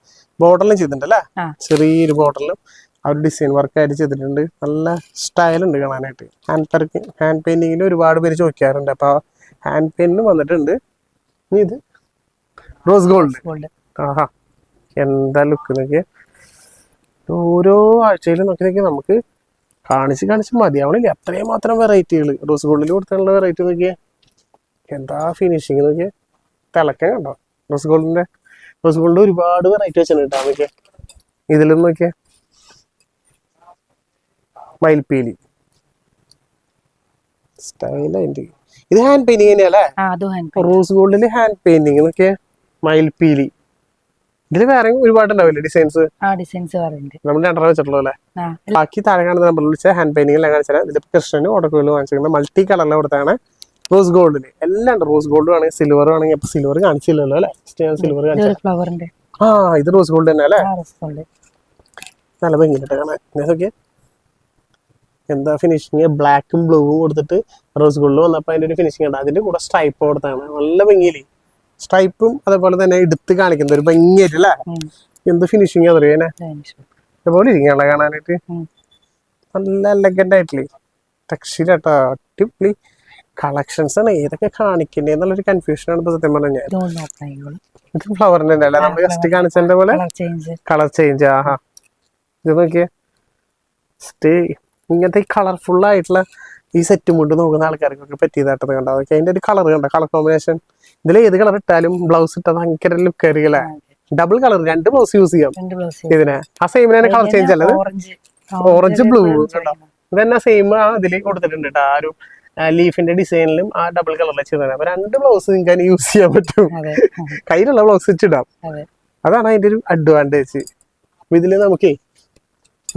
ബോർഡറിലും ചെയ്തിട്ടുണ്ട് അല്ലേ ചെറിയൊരു ബോർഡറിലും ആ ഒരു ഡിസൈൻ വർക്ക് ആയിട്ട് ചെയ്തിട്ടുണ്ട്. നല്ല സ്റ്റൈലുണ്ട് കാണാനായിട്ട്. ഹാൻഡ് പെർക്ക് ഹാൻഡ് പെയിന്റിങ്ങിന് ഒരുപാട് പേര് ചോദിക്കാറുണ്ട്. അപ്പോൾ ഹാൻഡ് പെയിന്റിന് വന്നിട്ടുണ്ട്. ഇനി ഇത് റോസ് ഗോൾഡ് ഗോൾഡ് ആഹാ. എന്താ ലുക്ക് നോക്കിയേ? ഓരോ ആഴ്ചയിലും നോക്കി നോക്കി നമുക്ക് കാണിച്ച് കാണിച്ച് മതിയാവണില്ല അത്രയും മാത്രം വെറൈറ്റികൾ റോസ് ഗോൾഡിൽ കൊടുത്തുള്ള വെറൈറ്റി നോക്കിയേ. എന്താ ഫിനിഷിങ് നോക്കിയേ? തിളക്കം കണ്ടോ? റോസ് ഗോൾഡിന്റെ റോസ് ഗോൾഡ് ഒരുപാട് വെറൈറ്റി വെച്ചിട്ടുണ്ട് കേട്ടോ നോക്കിയേ. ഇതിലും നോക്കിയേ. മയിൽപ്പീലി. സ്റ്റൈലായിട്ട് ഇത് ഹാൻഡ് പെയിന്റിങ് തന്നെയല്ലേ റോസ് ഗോൾഡിൽ ഹാൻഡ് പെയിന്റിങ് നോക്കിയേ. മയിൽപ്പീലി. ഇതിൽ വേറെ ഒരുപാട് ഉണ്ടാവില്ലേ ഡിസൈൻസ് ആ ഡിസൈൻസ് പറയുന്നുണ്ട് നമ്മൾ രണ്ടര വെച്ചിട്ടുള്ളൂ അല്ലേ? ബാക്കി താഴെ കാണുന്ന നമ്പറിൽ വിളിച്ച ഹാൻഡ് പെയിന്റിംഗ് എല്ലാം കാണിച്ചാൽ ഇതിലിപ്പോൾ കൃഷ്ണന് ഓടക്കുകളിൽ വാങ്ങിച്ചിരിക്കുന്നത് മൾട്ടി കളറിൽ കൊടുത്താണ് റോസ് ഗോൾഡിൽ എല്ലാം ഉണ്ട്. റോസ് ഗോൾഡ് വേണമെങ്കിൽ സിൽവർ വേണമെങ്കിൽ അപ്പൊ സിൽവർ കാണിച്ചില്ലല്ലോ അല്ലേ? സിൽവർ കാണിച്ച ആ ഇത് റോസ് ഗോൾഡ് തന്നെ അല്ലേ? നല്ല ഭംഗിയിട്ട് കാണാൻ നോക്കിയേ. എന്താ ഫിനിഷിങ് ബ്ലാക്കും ബ്ലൂവും കൊടുത്തിട്ട് റോസ് ഗോൾഡ് വന്നപ്പോൾ അതിന്റെ ഒരു ഫിനിഷിംഗ് ഉണ്ട്. അതിന്റെ കൂടെ സ്ട്രൈപ്പ് കൊടുത്താണ് നല്ല ഭംഗിയില്ലേ സ്ട്രൈപ്പും അതേപോലെ തന്നെ എടുത്ത് കാണിക്കുന്ന ഒരു ഭംഗിയായിട്ട് അല്ലേ? എന്ത് ഫിനിഷിംഗ് അതുപോലെ ഇതുപോലെ കാണാനായിട്ട്. നല്ല എലഗന്റ് ആയിട്ടില്ലേ? ആട്ടോ അടിപൊളി കളക്ഷൻസ് ആണ്. ഏതൊക്കെ കാണിക്കണ്ടേ എന്നുള്ളൊരു കൺഫ്യൂഷൻ ആണ് ഇപ്പൊ സത്യം പറഞ്ഞു ഇത് ഫ്ലവറിന്റെ അല്ലേ? നമ്മൾ ജസ്റ്റ് കാണിച്ചതിന്റെ പോലെ കളർ ചേഞ്ച് ആഹാ. ഇത് നോക്കിയേ. സ്റ്റേ ഇങ്ങനത്തെ ഈ കളർഫുൾ ആയിട്ടുള്ള ഈ സെറ്റ് മുണ്ട് നോക്കുന്ന ആൾക്കാർക്കൊക്കെ പറ്റിയതായിട്ടത് കണ്ടോ അതൊക്കെ അതിന്റെ ഒരു കളർ കണ്ടോ? കളർ കോമ്പിനേഷൻ ഇതിൽ ഏത് കളർ ഇട്ടാലും ബ്ലൗസ് ഇട്ടാൽ ഭയങ്കര ലുക്ക് ആയിരിക്കും ഡബിൾ കളർ രണ്ട് ബ്ലൗസ് യൂസ് ചെയ്യാം. ഇതിനെ. ആ സെയിം തന്നെ കളർ ചേഞ്ച് അല്ലത് ഓറഞ്ച് ബ്ലൂ ഇതന്നെ സെയിം ആ ഇതിൽ കൊടുത്തിട്ടുണ്ട് കേട്ടോ ആ ഒരു ലീഫിന്റെ ഡിസൈനിലും ആ ഡബിൾ കളറിൽ ചെയ്തത്. അപ്പൊ രണ്ട് ബ്ലൗസ് നിങ്ങൾക്ക് യൂസ് ചെയ്യാൻ പറ്റും. കയ്യിലുള്ള ബ്ലൗസ് വെച്ചിടാം അതെ. അതാണ് അതിന്റെ ഒരു അഡ്വാന്റേജ് ഇതിൽ നമുക്കേ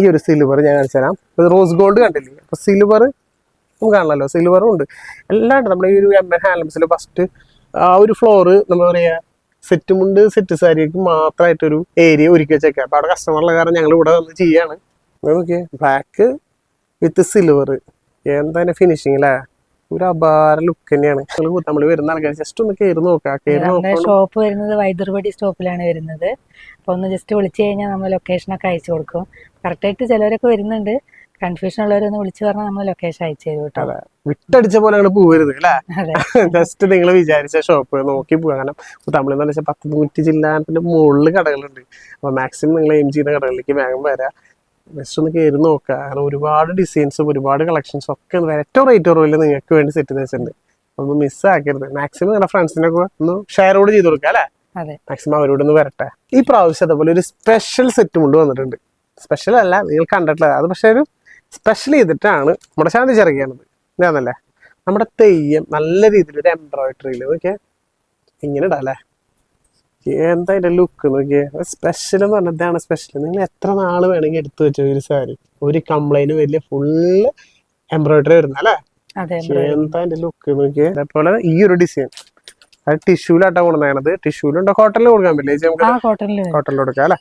ഈ ഒരു സിൽവർ ഞാൻ കാണിച്ചു തരാം. ഇത് റോസ് ഗോൾഡ് കണ്ടില്ലേ? അപ്പൊ സിൽവർ നമുക്ക് കാണണല്ലോ സിൽവറും ഉണ്ട്. എല്ലാം ഉണ്ട്. നമ്മുടെ ഈ ഒരു എം എൻ ഹാൻഡ്ലൂംസിൽ ഫസ്റ്റ് ആ ഒരു ഫ്ലോറ് നമ്മൾ പറയാ സെറ്റ് മുണ്ട് സെറ്റ് സാരിക്ക് മാത്രമായിട്ടൊരു ഏരിയ ഒരുക്കി വെച്ചേക്കാം. അപ്പൊ അവിടെ കസ്റ്റമറുള്ള കാരണം ഞങ്ങൾ ഇവിടെ വന്ന് ചെയ്യാണ്. നോക്കിയേ ബ്ലാക്ക് വിത്ത് സിൽവർ എന്താ ഫിനിഷിങ് അല്ലേ ഒരു അപാര ലുക്ക് തന്നെയാണ്. നമ്മൾ വരുന്ന ആൾക്കാർ ജസ്റ്റ് ഒന്ന് കയറി നോക്കാം. ഷോപ്പ് വരുന്നത് വൈദർവടി സ്റ്റോപ്പിലാണ് വരുന്നത്. അപ്പൊ ഒന്ന് ജസ്റ്റ് വിളിച്ചു കഴിഞ്ഞാൽ നമ്മൾ ലൊക്കേഷൻ ഒക്കെ അയച്ചു കൊടുക്കും. കറക്റ്റ് ആയിട്ട് ചിലവരൊക്കെ വരുന്നുണ്ട്. കൺഫ്യൂഷൻ ഉള്ളവരൊന്ന് വിളിച്ചു പറഞ്ഞാൽ നമ്മൾ ലൊക്കേഷൻ അയച്ചു തരും കേട്ടോ. അതെ. വിട്ടടിച്ച പോലെ അങ്ങോട്ട് പോവരുത് അല്ലേ? ജസ്റ്റ് നിങ്ങൾ വിചാരിച്ച ഷോപ്പ് നോക്കി പോകാം കാരണം തമിഴ് എന്ന് വെച്ചാൽ പത്ത് നൂറ്റി ജില്ലാത്തിന്റെ മുകളിൽ കടകളുണ്ട്. അപ്പൊ മാക്സിമം നിങ്ങൾ എയിം ചെയ്യുന്ന കടകളിലേക്ക് വേഗം വരാം. ജസ്റ്റ് ഒന്ന് കയറി നോക്കുക കാരണം ഒരുപാട് ഡിസൈൻസും ഒരുപാട് കളക്ഷൻസും ഒക്കെ ഏറ്റവും റേറ്റ് കുറവില്ല നിങ്ങൾക്ക് വേണ്ടി സെറ്റ് ചെയ്ത് വെച്ചിട്ടുണ്ട്. ഒന്ന് മിസ്സാക്കരുത് മാക്സിമം നിങ്ങളുടെ ഫ്രണ്ട്സിനൊക്കെ ഒന്ന് ഷെയർ കൂടെ ചെയ്ത് കൊടുക്കുക അല്ലേ? മാക്സിമം അവരോട് ഒന്ന് വരട്ടെ. ഈ പ്രാവശ്യം അതേപോലെ ഒരു സ്പെഷ്യൽ സെറ്റ് കൊണ്ട് വന്നിട്ടുണ്ട്. സ്പെഷ്യൽ അല്ല നിങ്ങൾ കണ്ടിട്ടില്ല. അത് പക്ഷേ ഒരു സ്പെഷ്യൽ ചെയ്തിട്ടാണ് നമ്മുടെ ശാന്തി ചിറകിയാണത് ഇതാണല്ലേ നമ്മുടെ തെയ്യം നല്ല രീതിയിൽ ഒരു എംബ്രോയിഡറിയിൽ നോക്കിയേ? ഇങ്ങനെ ഇടാല്ലേ എന്താ അതിന്റെ ലുക്ക് നോക്കിയേ? സ്പെഷ്യൽ എന്ന് പറഞ്ഞാൽ ഇതാണ് സ്പെഷ്യൽ നിങ്ങൾ എത്ര നാൾ വേണമെങ്കിൽ എടുത്തു വെച്ചോ ഒരു സാരി? ഒരു കംപ്ലൈന്റ് വലിയ ഫുള്ള് എംബ്രോയിഡറി വരുന്ന അല്ലേ? എന്താ അതിന്റെ ലുക്ക് നോക്കിയേ? അതേപോലെ ഈ ഒരു ഡിസൈൻ അത് ടിഷ്യൂലാട്ടാ കൊണ്ടുവന്നത് ടിഷ്യൂലുണ്ടോ കോട്ടണിൽ കൊടുക്കാൻ പറ്റില്ല കോട്ടണിൽ കൊടുക്കാം അല്ലേ?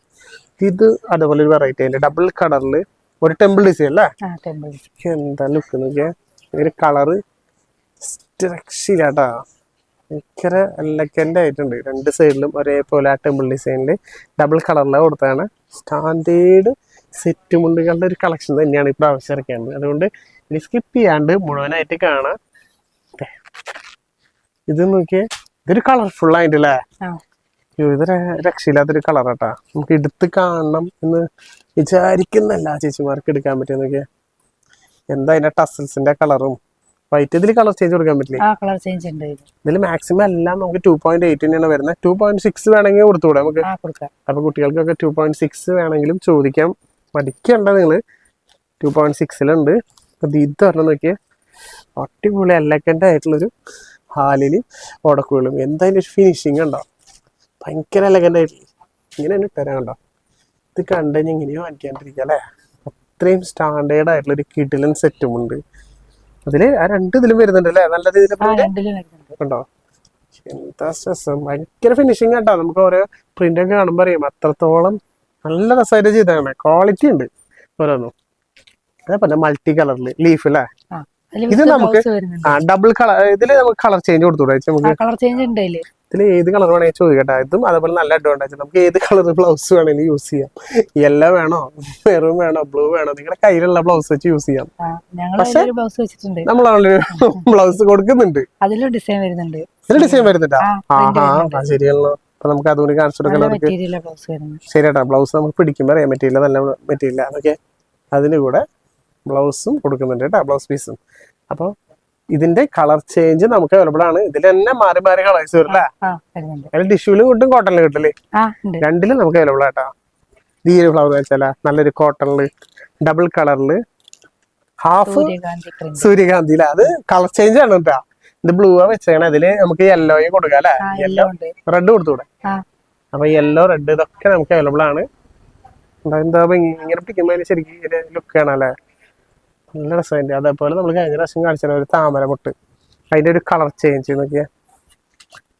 ഇത് അതേപോലെ ഒരു വെറൈറ്റി അതിന്റെ ഡബിൾ കളറിൽ ഒരു ടെമ്പിൾ ഡിസൈൻ അല്ലേ? എന്താ ലുക്ക് നോക്കിയാ? ഒരു കളറ് രക്ഷയില്ലാട്ടാ ഭയങ്കര എല്ലക്കന്റെ ആയിട്ടുണ്ട്. രണ്ട് സൈഡിലും ഒരേപോലെ ആ ടെമ്പിൾ ഡിസൈനിൽ ഡബിൾ കളറിലാണ് കൊടുത്തതാണ്. സ്റ്റാൻഡേർഡ് സെറ്റ് മുണ്ടുകളുടെ ഒരു കളക്ഷൻ തന്നെയാണ് ഇപ്പോൾ ആവശ്യം ഇറക്കിയത്. അതുകൊണ്ട് ഇനി സ്കിപ്പ് ചെയ്യാണ്ട് മുഴുവനായിട്ട് കാണാം. ഇത് നോക്കിയേ. ഇതൊരു കളർഫുൾ ആയിട്ടല്ലേ? ഇത് രക്ഷയില്ലാത്തൊരു കളറാട്ടാ. നമുക്ക് എടുത്ത് കാണണം എന്ന് വിചാരിക്കുന്നല്ല ചേച്ചിമാർക്ക് എടുക്കാൻ പറ്റിയെന്നൊക്കെ എന്താ അതിന്റെ ടസൽസിന്റെ കളറും? വൈറ്റ് ഇതിൽ കളർ ചേഞ്ച് കൊടുക്കാൻ പറ്റില്ല? കളർ ചേഞ്ച് ഉണ്ട് ഇതിൽ മാക്സിമം എല്ലാം നമുക്ക് ടൂ പോയിന്റ് എയ്റ്റ് തന്നെയാണ് വരുന്നത്. ടൂ പോയിന്റ് സിക്സ് വേണമെങ്കിൽ കൊടുത്തുകൂടെ നമുക്ക്? അപ്പൊ കുട്ടികൾക്കൊക്കെ ടൂ പോയിന്റ് സിക്സ് വേണമെങ്കിലും ചോദിക്കാം. പഠിക്കണ്ട നിങ്ങൾ ടൂ പോയിന്റ് സിക്സിലുണ്ട് അപ്പൊ ഇത് പറഞ്ഞ നോക്കിയേ. അടിപൊളി എല്ലക്കന്റെ ആയിട്ടുള്ളൊരു ഹാലിൽ ഓടക്കുകളും എന്തായാലും ഒരു ഫിനിഷിങ് ഉണ്ടോ? ഭയങ്കര എലഗന്റ് ആയിട്ടില്ല? ഇങ്ങനെ തന്നെ തരാൻ കണ്ടോ? ഇത് കണ്ടുകഴിഞ്ഞാൽ ഇങ്ങനെയോ വാങ്ങിക്കാണ്ടിരിക്കുക അല്ലേ? അത്രയും സ്റ്റാൻഡേർഡ് ആയിട്ടുള്ള ഒരു കിടിലൻ സെറ്റും ഉണ്ട്. അതിൽ ആ രണ്ട് ഇതിലും വരുന്നുണ്ട് അല്ലേ? നല്ല രീതിയിൽ ഉണ്ടോ എന്താ രസം ഭയങ്കര ഫിനിഷിങ് കേട്ടോ നമുക്ക് ഓരോ പ്രിന്റ് ഒക്കെ കാണുമ്പോൾ അറിയാം. അത്രത്തോളം നല്ല രസമായിട്ട് ചെയ്തതാണ് ക്വാളിറ്റി ഉണ്ട് ഓരോന്നും. അതേപോലെ മൾട്ടി കളറിൽ ലീഫ് അല്ലേ ഇത് നമുക്ക് ഡബിൾ കളർ ഇതിൽ നമുക്ക് കളർ ചേഞ്ച് കൊടുത്തു നമുക്ക് കളർ ചേഞ്ച് ഇതിൽ ഏത് കളർ വേണമെങ്കിൽ ചോദിക്കട്ടെ. ഇതും അതേപോലെ നല്ല അഡ്വാന്റേജ് നമുക്ക് ഏത് കളർ ബ്ലൗസ് വേണമെങ്കിലും യൂസ് ചെയ്യാം. യെല്ലോ വേണോ? മെറൂൺ വേണോ? ബ്ലൂ വേണോ? നിങ്ങളുടെ കയ്യിലുള്ള ബ്ലൗസ് വെച്ച് യൂസ് ചെയ്യാം. പക്ഷേ നമ്മൾ ബ്ലൗസ് കൊടുക്കുന്നുണ്ട്. അതിലും ഡിസൈൻ വരുന്നുണ്ട്. ഇതിൽ ഡിസൈൻ വരുന്നുണ്ടാ. ആ, ശരിയല്ലോ അപ്പൊ നമുക്ക് അതുകൊണ്ട് കാണിച്ചു വരുന്നത് ശരിയാട്ടാ. ബ്ലൗസ് നമുക്ക് പിടിക്കുമ്പോൾ അറിയാം മെറ്റീരിയൽ നല്ല മെറ്റീരിയൽ അതൊക്കെ അതിന് കൂടെ ബ്ലൗസും കൊടുക്കുന്നുണ്ട് കേട്ടോ. ബ്ലൗസ് പീസും അപ്പോൾ ഇതിന്റെ കളർ ചേഞ്ച് നമുക്ക് അവൈലബിൾ ആണ്. ഇതിൽ തന്നെ മാറി മാറി കളേഴ്സ് വരും അല്ലേ? ടിഷ്യൂലും കിട്ടും കോട്ടണിൽ കിട്ടില്ലേ? രണ്ടിലും നമുക്ക് അവൈലബിൾ ആട്ടോ. ഈ ഒരു ഫ്ലവർ വെച്ചാല നല്ലൊരു കോട്ടണിൽ ഡബിൾ കളറിൽ ഹാഫ് സൂര്യകാന്തി അത് കളർ ചേഞ്ച് ആണ് കേട്ടാ. ഇത് ബ്ലൂ ആ വെച്ചേക്കണേ. അതിൽ നമുക്ക് യെല്ലോയും കൊടുക്കാം അല്ലെ? യെല്ലോ റെഡ് കൊടുത്തൂടെ അപ്പൊ യെല്ലോ റെഡ് ഇതൊക്കെ നമുക്ക് അവൈലബിൾ ആണ്. എന്താ ഇങ്ങനെ പിടിക്കുമ്പോ ശരിക്കും ലുക്ക് കാണാല്ലേ നല്ല രസമുണ്ട് അതേപോലെ നമ്മൾ കഴിഞ്ഞ പ്രാവശ്യം കാണിച്ചാൽ ഒരു താമര മുട്ട്. അതിന്റെ ഒരു കളർ ചേഞ്ച് നോക്കിയാ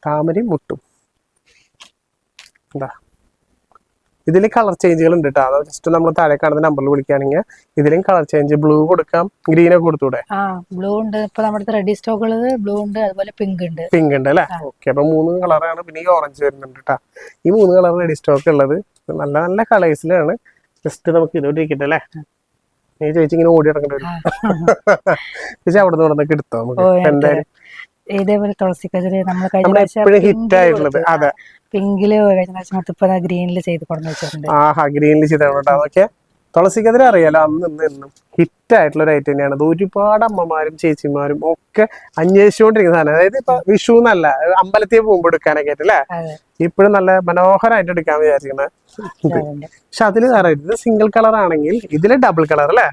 താമരയും മുട്ടും. എന്താ ഇതിൽ കളർ ചേഞ്ചുകൾ ഉണ്ട് കേട്ടോ അത് ജസ്റ്റ് നമ്മൾ താഴെ കാണുന്ന നമ്പറിൽ വിളിക്കുകയാണെങ്കിൽ ഇതിലും കളർ ചേഞ്ച് ബ്ലൂ കൊടുക്കാം. ഗ്രീൻ ഒക്കെ കൊടുത്തൂടെ? ബ്ലൂ ഉണ്ട്. ഇപ്പൊ നമ്മുടെ റെഡി സ്റ്റോക്ക് ഉള്ളത് ബ്ലൂ ഉണ്ട്. അതുപോലെ പിങ്ക് ഉണ്ട്. പിങ്ക് ഉണ്ട് അല്ലേ? ഓക്കെ അപ്പൊ മൂന്ന് കളറാണ് പിന്നെ ഈ ഓറഞ്ച് വരുന്നുണ്ട് കേട്ടോ ഈ മൂന്ന് കളർ റെഡി സ്റ്റോക്ക് ഉള്ളത് നല്ല നല്ല കളേഴ്സിലാണ് ജസ്റ്റ് നമുക്ക് ഇതോട്ട് ഇരിക്കട്ടെ അല്ലേ? നീ ചേച്ചി ഇങ്ങനെ ഓടി ഇറങ്ങേണ്ടി വരും. ചേച്ചി അവിടെ നിന്ന് ഇവിടുന്നൊക്കെ എടുത്തോ നമുക്ക്. എന്തായാലും ഇതേപോലെ തുളസി കതിര് നമ്മൾ കഴിഞ്ഞ ആയിട്ടുള്ളത്. അതെ. പിങ്കിൽ കഴിഞ്ഞ പ്രാവശ്യം ഗ്രീനിൽ ചെയ്ത് കൊടുന്ന് വെച്ചിട്ടുണ്ട്. ആഹാ ഗ്രീനിൽ ചെയ്ത് കേട്ടോ അതൊക്കെ തുളസിക്കെതിരെ അറിയാലോ അന്ന് ഇന്ന് എന്നും ഹിറ്റ് ആയിട്ടുള്ള ഒരു ഐറ്റം തന്നെയാണ് അത് ഒരുപാട് അമ്മമാരും ചേച്ചിമാരും ഒക്കെ അന്വേഷിച്ചുകൊണ്ടിരിക്കുന്ന സാധനം. അതായത് ഇപ്പൊ വിഷു എന്നല്ല അമ്പലത്തിൽ പോകുമ്പോൾ എടുക്കാനൊക്കെ ആയിട്ട് അല്ലേ? ഇപ്പോഴും നല്ല മനോഹരമായിട്ട് എടുക്കാൻ വിചാരിക്കുന്നത് പക്ഷെ അതിൽ ഇത് സിംഗിൾ കളർ ആണെങ്കിൽ ഇതിൽ ഡബിൾ കളർ അല്ലേ?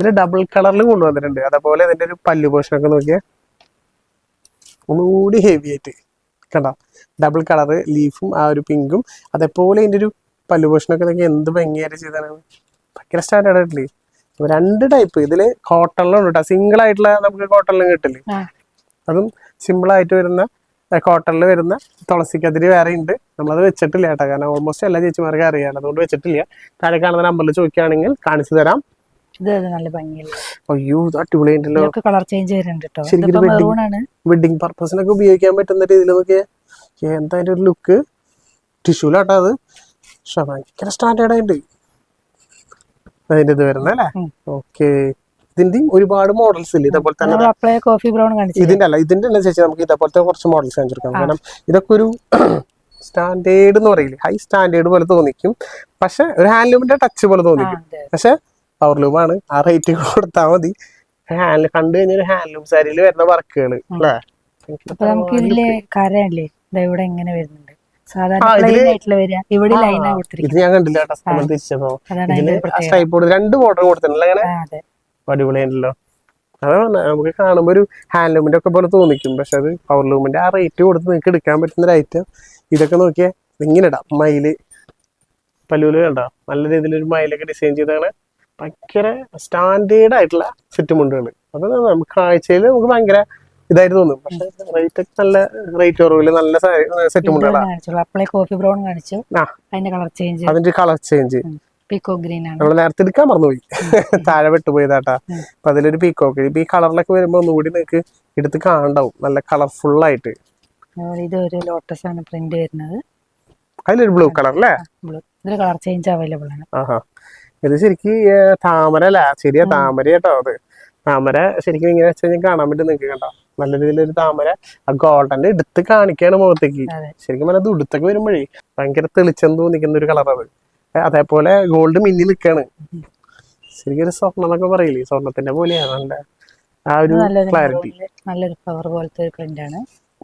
ഇതിൽ ഡബിൾ കളറിൽ കൊണ്ടുവന്നിട്ടുണ്ട്. അതേപോലെ ഇതിന്റെ ഒരു പല്ലു പോഷണൊക്കെ ഒക്കെ നോക്കിയേ. ഒന്നുകൂടി ഹെവി ആയിട്ട്. കണ്ടോ? ഡബിൾ കളർ ലീഫും ആ ഒരു പിങ്കും അതേപോലെ ഇതിന്റെ ഒരു പല്ലു പോഷണൊക്കെ ഒക്കെ നോക്കി എന്ത് ഭംഗിയായിട്ട് ചെയ്താണ് ഭയങ്കര സ്റ്റാൻഡേർഡ് ആയിട്ടില്ലേ? രണ്ട് ടൈപ്പ് ഇതിൽ കോട്ടണിലും കേട്ടോ സിംഗിൾ ആയിട്ടുള്ള നമുക്ക് കോട്ടണിലും കിട്ടില്ലേ? അതും സിമ്പിൾ ആയിട്ട് വരുന്ന കോട്ടണിൽ വരുന്ന തുളസിക്കതിരി വേറെ ഉണ്ട് നമ്മളത് വെച്ചിട്ടില്ല കേട്ടോ കാരണം ഓൾമോസ്റ്റ് എല്ലാ ചേച്ചിമാർക്കും അറിയാം. അതുകൊണ്ട് വെച്ചിട്ടില്ല. താഴെ കാണുന്ന നമ്പറിൽ ചോദിക്കുകയാണെങ്കിൽ കാണിച്ചു തരാം. വെഡിങ് പർപ്പസിനൊക്കെ ഉപയോഗിക്കാൻ പറ്റുന്ന രീതിയിൽ നോക്കിയാൽ എന്താ അതിന്റെ ഒരു ലുക്ക് ടിഷ്യൂലാട്ടോ അത്. പക്ഷെ ഭയങ്കര സ്റ്റാൻഡേർഡ് ആയിട്ട്. അതിന്റെ ഇത് വരുന്നത് അല്ലേ. ഓക്കെ. ഇതിന്റെയും ഒരുപാട് മോഡൽസ് ഇല്ല? ഇതേപോലെ തന്നെ കോഫി ബ്രൗൺ കാണിച്ചു ഇതിന്റെ അല്ല ഇതിന്റെ തന്നെ ചേച്ചി നമുക്ക് ഇതേപോലത്തെ കുറച്ച് മോഡൽസ് കാണിച്ചെടുക്കാം. കാരണം ഇതൊക്കെ ഒരു സ്റ്റാൻഡേർഡ് എന്ന് പറയില്ലേ? ഹൈ സ്റ്റാൻഡേർഡ് പോലെ തോന്നിക്കും. പക്ഷെ ഒരു ഹാൻഡ്ലൂമിന്റെ ടച്ച് പോലെ തോന്നിക്കും. പക്ഷെ പവർലൂമാണ് ആ റേറ്റ് കൊടുത്താൽ മതി. ഹാൻഡ് കണ്ടു കഴിഞ്ഞാൽ ഹാൻഡ്ലൂം സാരിയിൽ വരുന്ന വർക്കുകൾ അല്ലേ? നമുക്ക് ഇതിലെ കരയല്ലേ? ഇവിടെ ഇങ്ങനെ വരുന്നുണ്ട്. ഇത് ഞാൻ കണ്ടില്ല നമ്മൾ തിരിച്ചപ്പോ. ഇതിൽ സ്ട്രൈപ്പ് രണ്ട് ബോർഡർ കൊടുത്തിട്ടുണ്ടല്ലോ അങ്ങനെ? അടിപൊളിയാണല്ലോ അതാണ് നമുക്ക് കാണുമ്പോൾ ഒരു ഹാൻഡ്ലൂമിന്റെ ഒക്കെ പോലെ തോന്നിക്കും. പക്ഷെ അത് പവർലൂമിന്റെ ആ റേറ്റ് കൊടുത്ത് നിങ്ങൾക്ക് എടുക്കാൻ പറ്റുന്ന ഒരു ഐറ്റം ഇതൊക്കെ നോക്കിയാൽ ഇങ്ങനെ ഇടാം. മയിൽ. പല്ലൂൽ കണ്ടോ? നല്ല രീതിയിൽ ഒരു മയിലൊക്കെ ഡിസൈൻ ചെയ്താണ് ഭയങ്കര സ്റ്റാൻഡേർഡ് ആയിട്ടുള്ള സെറ്റ് മുണ്ടുകൾ അത് നമുക്ക് കാഴ്ചയിൽ നമുക്ക് ഭയങ്കര ഇതായിട്ട് തോന്നും പക്ഷെ റേറ്റ് ഒക്കെ നല്ല റേറ്റ് കുറവിൽ നല്ല സെറ്റ് അപ്ലൈ കോഫി ബ്രൗൺ കാണിച്ചു. അതിന്റെ കളർ ചേഞ്ച് അതിന്റെ കളർ ചേഞ്ച് പീക്കോ ഗ്രീൻ ആണ്. നമ്മൾ നേരത്തെ എടുക്കാൻ മറന്നുപോയി. താഴെ വിട്ടുപോയതാട്ടാ. അപ്പൊ അതിലൊരു പീക്കോക്ക് ഇപ്പൊ ഈ കളറിലൊക്കെ വരുമ്പോ ഒന്നുകൂടി നിങ്ങക്ക് എടുത്ത് കാണണ്ടാവും. നല്ല കളർഫുൾ ആയിട്ട്. ഇതൊരു ഇത് ഒരു ലോട്ടസ് ആണ് പ്രിന്റ് വരുന്നത്. അതിലൊരു ബ്ലൂ കളർ അല്ലേ? ഇതിൽ കളർ ചേഞ്ച് അവൈലബിൾ ആണ്. ഇത് ശരിക്ക് താമര അല്ല ശരിയാ താമര കേട്ടോ അത്. താമര ശരിക്കും ഇങ്ങനെ വെച്ച് കഴിഞ്ഞാൽ കാണാൻ പറ്റും നിങ്ങൾക്ക് കണ്ടോ നല്ല രീതിയിലൊരു താമര ആ ഗോൾഡന്റെ എടുത്ത് കാണിക്കാണ് മുഖത്തേക്ക്. ശരിക്കും പറഞ്ഞാൽ അത് ഉടുത്തൊക്കെ വരുമ്പോഴേ ഭയങ്കര തെളിച്ചം തോന്നിക്കുന്ന ഒരു അത്. അതേപോലെ ഗോൾഡ് മിന്നി നിൽക്കാണ് ശരിക്കും ഒരു സ്വർണം എന്നൊക്കെ പറയില്ലേ? സ്വർണത്തിന്റെ പോലെയാണ് നല്ല ആ ഒരു ക്ലാരിറ്റി നല്ലൊരു പവർ പോലത്തെ ഒരു പ്രിന്റാണ്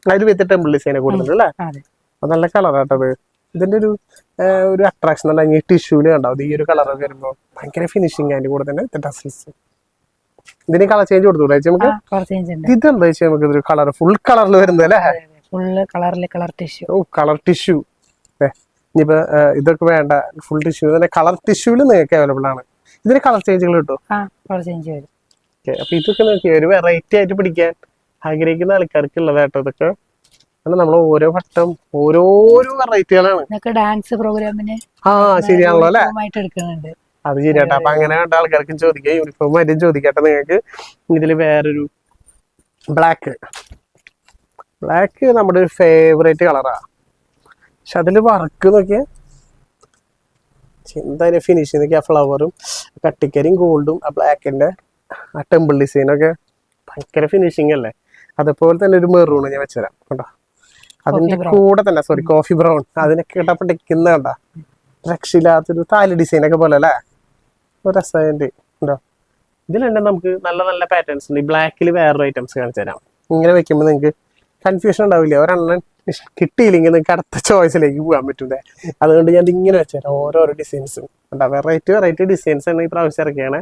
അതിൽ വിത്ത് ടെമ്പിൾ ഡിസൈനെ കൊടുത്തിട്ടുണ്ട് അല്ലേ? അതെ. നല്ല കളറാട്ടത് ഇതിന്റെ ഒരു ഒരു അട്രാക്ഷൻ അല്ല ഈ ടിഷ്യൂൽ കണ്ടാവും ഈ ഒരു കളർ വരുമ്പോൾ ഭയങ്കര ഫിനിഷിങ് അതിന്റെ കൂടെ തന്നെ ടസൽസ് ഇതിന് കളർ ചേഞ്ച് കൊടുത്തൂടെ ചേച്ചി നമുക്ക്? കളർ ചേഞ്ച് ഉണ്ട്. ഇതെന്താ വെച്ചാൽ നമുക്ക് ഇതൊരു കളർ ഫുൾ കളറിൽ വരുന്നത് അല്ലേ? ഫുള്ള് കളറിൽ കളർ ടിഷ്യൂ ഓ കളർ ടിഷ്യൂ ഇനിയിപ്പോ ഇതൊക്കെ വേണ്ട. ഫുൾ ടിഷ്യൂ തന്നെ കളർ ടിഷ്യൂൽ നിങ്ങൾക്ക് അവൈലബിൾ ആണ്. ഇതിന് കളർ ചേഞ്ചുകൾ കിട്ടും? കളർ ചേഞ്ച് വരും. ഓക്കെ അപ്പൊ ഇതൊക്കെ നോക്കി ഒരു വെറൈറ്റി ആയിട്ട് പിടിക്കാൻ ആഗ്രഹിക്കുന്ന ആൾക്കാർക്ക് ഉള്ളതാട്ടോ ഇതൊക്കെ. കാരണം നമ്മൾ ഓരോ വട്ടം ഓരോരോ വെറൈറ്റികളാണ് ഡാൻസ് പ്രോഗ്രാമിന് ആ ശരിയാണല്ലോ അല്ലെ? എടുക്കുന്നുണ്ട്. അത് ശരിയാട്ടോ. അപ്പൊ അങ്ങനെ കണ്ട ആൾക്കാർക്കും ചോദിക്കാം. യൂണിഫോം ആയിട്ടും ചോദിക്കട്ടെ നിങ്ങൾക്ക്. ഇതിൽ വേറൊരു ബ്ലാക്ക് ബ്ലാക്ക് നമ്മുടെ ഒരു ഫേവറേറ്റ് കളറാ പക്ഷെ അതിൽ വർക്ക് നോക്കിയാൽ എന്തായാലും ഫിനിഷ് നോക്കിയാൽ ഫ്ലവറും കട്ടിക്കരിയും ഗോൾഡും ആ ബ്ലാക്കിന്റെ ആ ടെമ്പിൾ ഡിസൈനൊക്കെ ഭയങ്കര ഫിനിഷിങ് അല്ലേ? അതേപോലെ തന്നെ ഒരു മെറൂൺ ഞാൻ വെച്ചുതരാം കേട്ടോ. അതിന്റെ കൂടെ തന്നെ സോറി കോഫി ബ്രൗൺ അതിനൊക്കെ കേട്ടപ്പോ ടിക്കുന്ന കണ്ട. രക്ഷയില്ലാത്തൊരു താലി ഡിസൈനൊക്കെ പോലെ അല്ലേ? രസമായിട്ട് ഉണ്ടോ? ഇതിലുണ്ട് നമുക്ക് നല്ല നല്ല പാറ്റേൺസ് ഉണ്ട്. ഈ ബ്ലാക്കിൽ വേറൊരു ഐറ്റംസ് കാണിച്ചു തരാം. ഇങ്ങനെ വെക്കുമ്പോൾ നിങ്ങൾക്ക് കൺഫ്യൂഷൻ ഉണ്ടാവില്ല. ഒരെണ്ണം കിട്ടിയില്ലെങ്കിൽ നിങ്ങൾക്ക് അടുത്ത ചോയ്സിലേക്ക് പോകാൻ പറ്റൂലേ. അതുകൊണ്ട് ഞാൻ ഇങ്ങനെ വെച്ചുതരാം ഓരോരോ ഡിസൈൻസും ഉണ്ടാവും വെറൈറ്റി വെറൈറ്റി ഡിസൈൻസ് ആണ് ഈ പ്രാവശ്യം ഇറക്കിയാണ്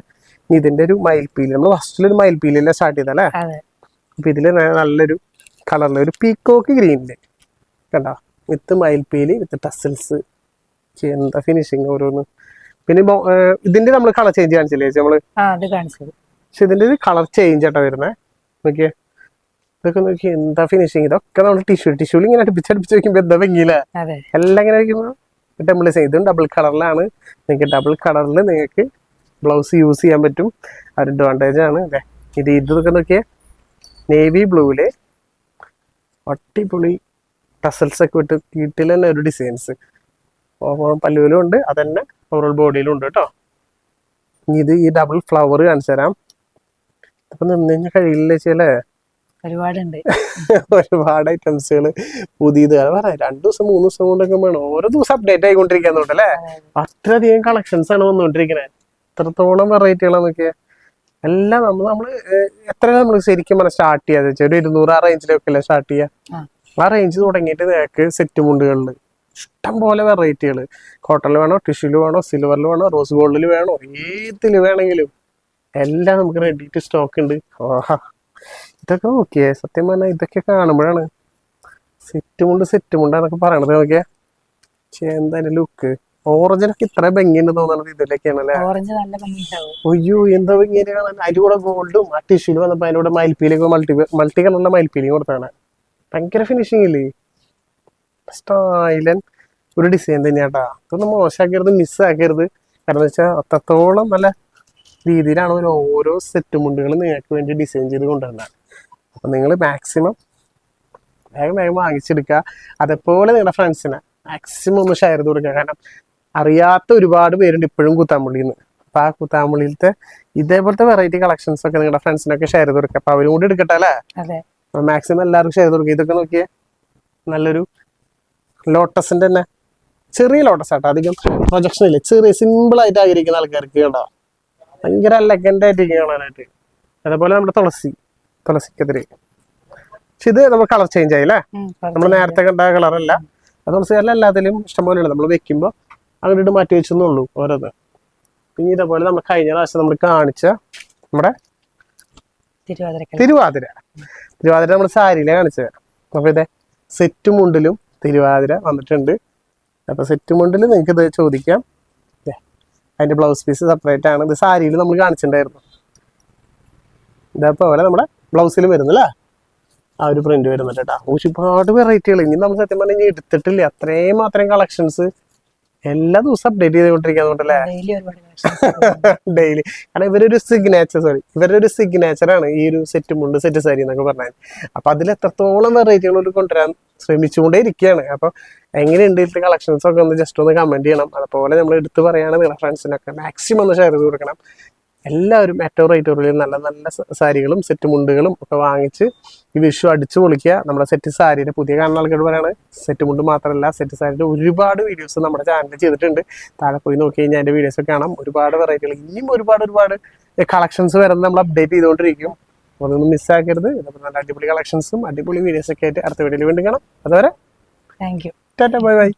ഇതിന്റെ ഒരു മയിൽപ്പീലി നമ്മൾ ഫസ്റ്റിലൊരു മയിൽപ്പീലിയല്ലേ സ്റ്റാർട്ട് ചെയ്തല്ലേ അപ്പൊ ഇതിൽ ന- നല്ലൊരു കളറിൽ ഒരു പീക്കോക്ക് ഗ്രീനിൽ കണ്ടോ? വിത്ത് മയിൽപ്പീലി വിത്ത് ടസൽസ് എന്താ ഫിനിഷിങ് ഓരോന്ന്? പിന്നെ ഇതിന്റെ നമ്മൾ കളർ ചേഞ്ച് കാണിച്ചില്ലേ നമ്മൾ പക്ഷെ ഇതിന്റെ ഒരു കളർ ചേഞ്ച് ആട്ടോ വരുന്നത് നോക്കിയേ. ഇതൊക്കെ നോക്കി എന്താ ഫിനിഷിങ് ഇതൊക്കെ നമ്മൾ ടിഷ്യൂ ടിഷ്യൂൽ ഇങ്ങനെ അടുപ്പിച്ച് അടുപ്പിച്ച് വെക്കുമ്പോ എന്താ ഭംഗിയില്ല? എല്ലാം ഇങ്ങനെ വെക്കുമ്പോ ഡബിൾ ഇതും ഡബിൾ കളറിലാണ് നിങ്ങൾക്ക് ഡബിൾ കളറിൽ നിങ്ങൾക്ക് ബ്ലൗസ് യൂസ് ചെയ്യാൻ പറ്റും. ഒരു അഡ്വാന്റേജ് ആണ്. അല്ലേ? ഇത് ഇതൊക്കെ നോക്കിയേ. നേവി ബ്ലൂവിൽ അടിപൊളി ടസൽസ് ഒക്കെ വിട്ട് വീട്ടിൽ തന്നെ ഒരു ഡിസൈൻസ് പല്ലുവിലും ഉണ്ട്. അതന്നെ ഓവറോൾ ബോഡിയിലുണ്ട് കേട്ടോ ഇത് ഈ ഡബിൾ ഫ്ലവർ കാണിച്ചു തരാം. ഇപ്പൊ നിന്ന് കഴിഞ്ഞാൽ കഴിയില്ല വെച്ചല്ലേ ഒരുപാടുണ്ട്. ഒരുപാട് ഐറ്റംസുകൾ പുതിയത്. പറയാം രണ്ടു ദിവസം മൂന്ന് ദിവസം കൊണ്ടൊക്കെ വേണം. ഓരോ ദിവസം അപ്ഡേറ്റ് ആയിക്കൊണ്ടിരിക്കാൻ അല്ലേ? അത്രയധികം കളക്ഷൻസ് ആണ് വന്നുകൊണ്ടിരിക്കുന്നത് എത്രത്തോളം വെറൈറ്റികളാണ് നോക്കിയ. എല്ലാം നമ്മൾ നമ്മൾ എത്ര നമ്മൾ ശരിക്കും പറഞ്ഞാൽ സ്റ്റാർട്ട് ചെയ്യാന്ന് വെച്ചാൽ ഒരു ഇരുന്നൂറ് ആ റേഞ്ചിലൊക്കെ അല്ലേ സ്റ്റാർട്ട് ചെയ്യാ? ചെയ്യുക ആ റേഞ്ച് തുടങ്ങിയിട്ട് നിങ്ങൾക്ക് സെറ്റ് മുണ്ടുകളിൽ ഇഷ്ടം പോലെ വെറൈറ്റികൾ കോട്ടണിൽ വേണോ ടിഷ്യൂൽ വേണോ സിൽവറിൽ വേണോ റോസ് ഗോൾഡിൽ വേണോ ഏതിൽ വേണമെങ്കിലും എല്ലാം നമുക്ക് റെഡി ടു സ്റ്റോക്ക് ഉണ്ട് ഓഹാ ഇതൊക്കെ നോക്കിയേ സത്യം പറഞ്ഞാൽ ഇതൊക്കെ കാണുമ്പോഴാണ് സെറ്റ് മുണ്ട് സെറ്റ് മുണ്ട് എന്നൊക്കെ പറയണത് നോക്കിയേ. എന്തായാലും ലുക്ക് ഓറഞ്ചിനൊക്കെ ഇത്ര ഭംഗിയുണ്ട് തോന്നണത് ഇതിലൊക്കെയാണ് അല്ലേ? ഓറഞ്ച് നല്ല ഭംഗിയുണ്ടാവും. അയ്യോ എന്താ ഭംഗിയാണ് കാണാൻ? കൂടെ ഗോൾഡും ആ ടിഷ്യൂൽ വന്നപ്പോ അതിലൂടെ മയിൽപ്പീലൊക്കെ മൾട്ടി മൾട്ടി കളറിന്റെ മയിൽപ്പീലിയും കൊടുത്താണ് ഭയങ്കര ഫിനിഷിംഗ് ഇല്ലേ? സ്റ്റൈലൻ ഒരു ഡിസൈൻ തന്നെയാട്ടാ. അതൊന്നും മോശമാക്കരുത് മിസ്സാക്കരുത് കാരണം വെച്ചാൽ അത്രത്തോളം നല്ല രീതിയിലാണ് ഒരു ഓരോ സെറ്റ് മുണ്ടുകൾ നിങ്ങൾക്ക് വേണ്ടി ഡിസൈൻ ചെയ്ത് കൊണ്ടുവരുന്നത്. അപ്പം നിങ്ങൾ മാക്സിമം വേഗം വേഗം വാങ്ങിച്ചെടുക്കുക. അതേപോലെ നിങ്ങളുടെ ഫ്രണ്ട്സിനെ മാക്സിമം ഒന്ന് ഷെയർ ചെയ്ത് കൊടുക്കുക. കാരണം അറിയാത്ത ഒരുപാട് പേരുണ്ട് ഇപ്പോഴും കുത്താമ്പള്ളിയിൽ നിന്ന് അപ്പം ആ കുത്താമ്പുള്ളിയിലത്തെ ഇതേപോലത്തെ വെറൈറ്റി കളക്ഷൻസ് ഒക്കെ നിങ്ങളുടെ ഫ്രണ്ട്സിനൊക്കെ ഷെയർ ചെയ്ത് കൊടുക്കുക. അപ്പം അവരും കൂടി എടുക്കട്ടെ അല്ലേ? മാക്സിമം എല്ലാവർക്കും ഷെയർ ചെയ്ത് കൊടുക്കുക. ഇതൊക്കെ നോക്കിയേ നല്ലൊരു ലോട്ടസിന്റെ തന്നെ ചെറിയ ലോട്ടസ് ആട്ടോ അധികം പ്രൊജക്ഷൻ ഇല്ല. ചെറിയ സിമ്പിൾ ആയിട്ട് ആഗ്രഹിക്കുന്ന ആൾക്കാർക്ക് കേട്ടോ. ഭയങ്കര ലെഗൻഡായിട്ട് കാണാനായിട്ട്. അതേപോലെ നമ്മുടെ തുളസി തുളസിക്കെതിരെ. പക്ഷെ ഇത് നമ്മൾ കളർ ചേഞ്ച് ആയില്ലേ നമ്മൾ നേരത്തെ കണ്ട കളറല്ല അത് തുളസി അല്ല എല്ലാത്തിലും ഇഷ്ടംപോലെയാണ് നമ്മൾ വെക്കുമ്പോൾ അങ്ങോട്ട് മാറ്റി വെച്ചെന്നുള്ളൂ ഓരോന്ന്. പിന്നെ ഇതേപോലെ നമ്മൾ കഴിഞ്ഞ പ്രാവശ്യം നമ്മൾ കാണിച്ച നമ്മുടെ തിരുവാതിര തിരുവാതിര. തിരുവാതിര നമ്മൾ സാരിയിലെ കാണിച്ചത്. അപ്പൊ ഇതേ സെറ്റും മുണ്ടിലും തിരുവാതിര വന്നിട്ടുണ്ട്. അപ്പോൾ സെറ്റ് മുണ്ടിൽ നിങ്ങൾക്ക് ഇത് ചോദിക്കാം. ദേ, അതിന്റെ ബ്ലൗസ് പീസ് സെപ്പറേറ്റ് ആണ്. ഇത് സാരിയിൽ നമ്മൾ കാണിച്ചിട്ടുണ്ടായിരുന്നു. ഇതേപോലെ നമ്മുടെ ബ്ലൗസിൽ വരുന്നില്ല? ആ ഒരു പ്രിന്റ് വരുന്നുണ്ട് കേട്ടോ. ഒരുപാട് വെറൈറ്റികൾ ഇനി നമ്മൾ സത്യം പറഞ്ഞാൽ എടുത്തിട്ടില്ല. അത്രയും മാത്രം കളക്ഷൻസ് എല്ലാ ദിവസവും അപ്ഡേറ്റ് ചെയ്തുകൊണ്ടിരിക്കുന്നുണ്ടല്ലേ ഡെയിലി കാരണം ഇവരൊരു സിഗ്നേച്ചർ സോറി ഇവരുടെ ഒരു സിഗ്നേച്ചർ ആണ് ഈ ഒരു സെറ്റ് മുണ്ട് സെറ്റ് സാരി എന്നൊക്കെ പറഞ്ഞാൽ. അപ്പൊ അതിൽ എത്രത്തോളം വെറൈറ്റികൾ കൊണ്ടുവരാൻ ശ്രമിച്ചുകൊണ്ടേ ഇരിക്കുകയാണ് അപ്പൊ എങ്ങനെയുണ്ട് ഇതിലത്തെ കളക്ഷൻസ് ഒക്കെ ഒന്ന് ജസ്റ്റ് ഒന്ന് കമന്റ് ചെയ്യണം. അതുപോലെ നമ്മൾ എടുത്തു പറയുകയാണ് നിങ്ങളുടെ ഫ്രണ്ട്സിനൊക്കെ മാക്സിമം ഒന്ന് ഷെയർ ചെയ്ത് കൊടുക്കണം. എല്ലാവരും ഏറ്റവും റേറ്റ് കുറവിൽ നല്ല നല്ല സാരികളും സെറ്റ് മുണ്ടുകളും ഒക്കെ വാങ്ങിച്ച് ഈ വിഷു അടിച്ചു പൊളിക്കുക. നമ്മുടെ സെറ്റ് സാരിയുടെ പുതിയ കാണുന്ന ആൾക്കാരോട് പറയാണ്. സെറ്റ് മുണ്ട് മാത്രമല്ല സെറ്റ് സാരിയുടെ ഒരുപാട് വീഡിയോസ് നമ്മുടെ ചാനലിൽ ചെയ്തിട്ടുണ്ട്. താഴെ പോയി നോക്കി കഴിഞ്ഞാൽ അതിന്റെ വീഡിയോസ് ഒക്കെ കാണാം. ഒരുപാട് വെറൈറ്റികൾ ഇനിയും ഒരുപാട് ഒരുപാട് കളക്ഷൻസ് വരുന്നത് നമ്മൾ അപ്ഡേറ്റ് ചെയ്തുകൊണ്ടിരിക്കും. അപ്പോൾ അതൊന്നും മിസ്സാക്കരുത് ഇതേപോലെ നല്ല അടിപൊളി കളക്ഷൻസും അടിപൊളി വീഡിയോസ് ഒക്കെ ആയിട്ട് അടുത്ത വീഡിയോയിൽ വീണ്ടും കാണാം. അതുവരെ thank you tata bye bye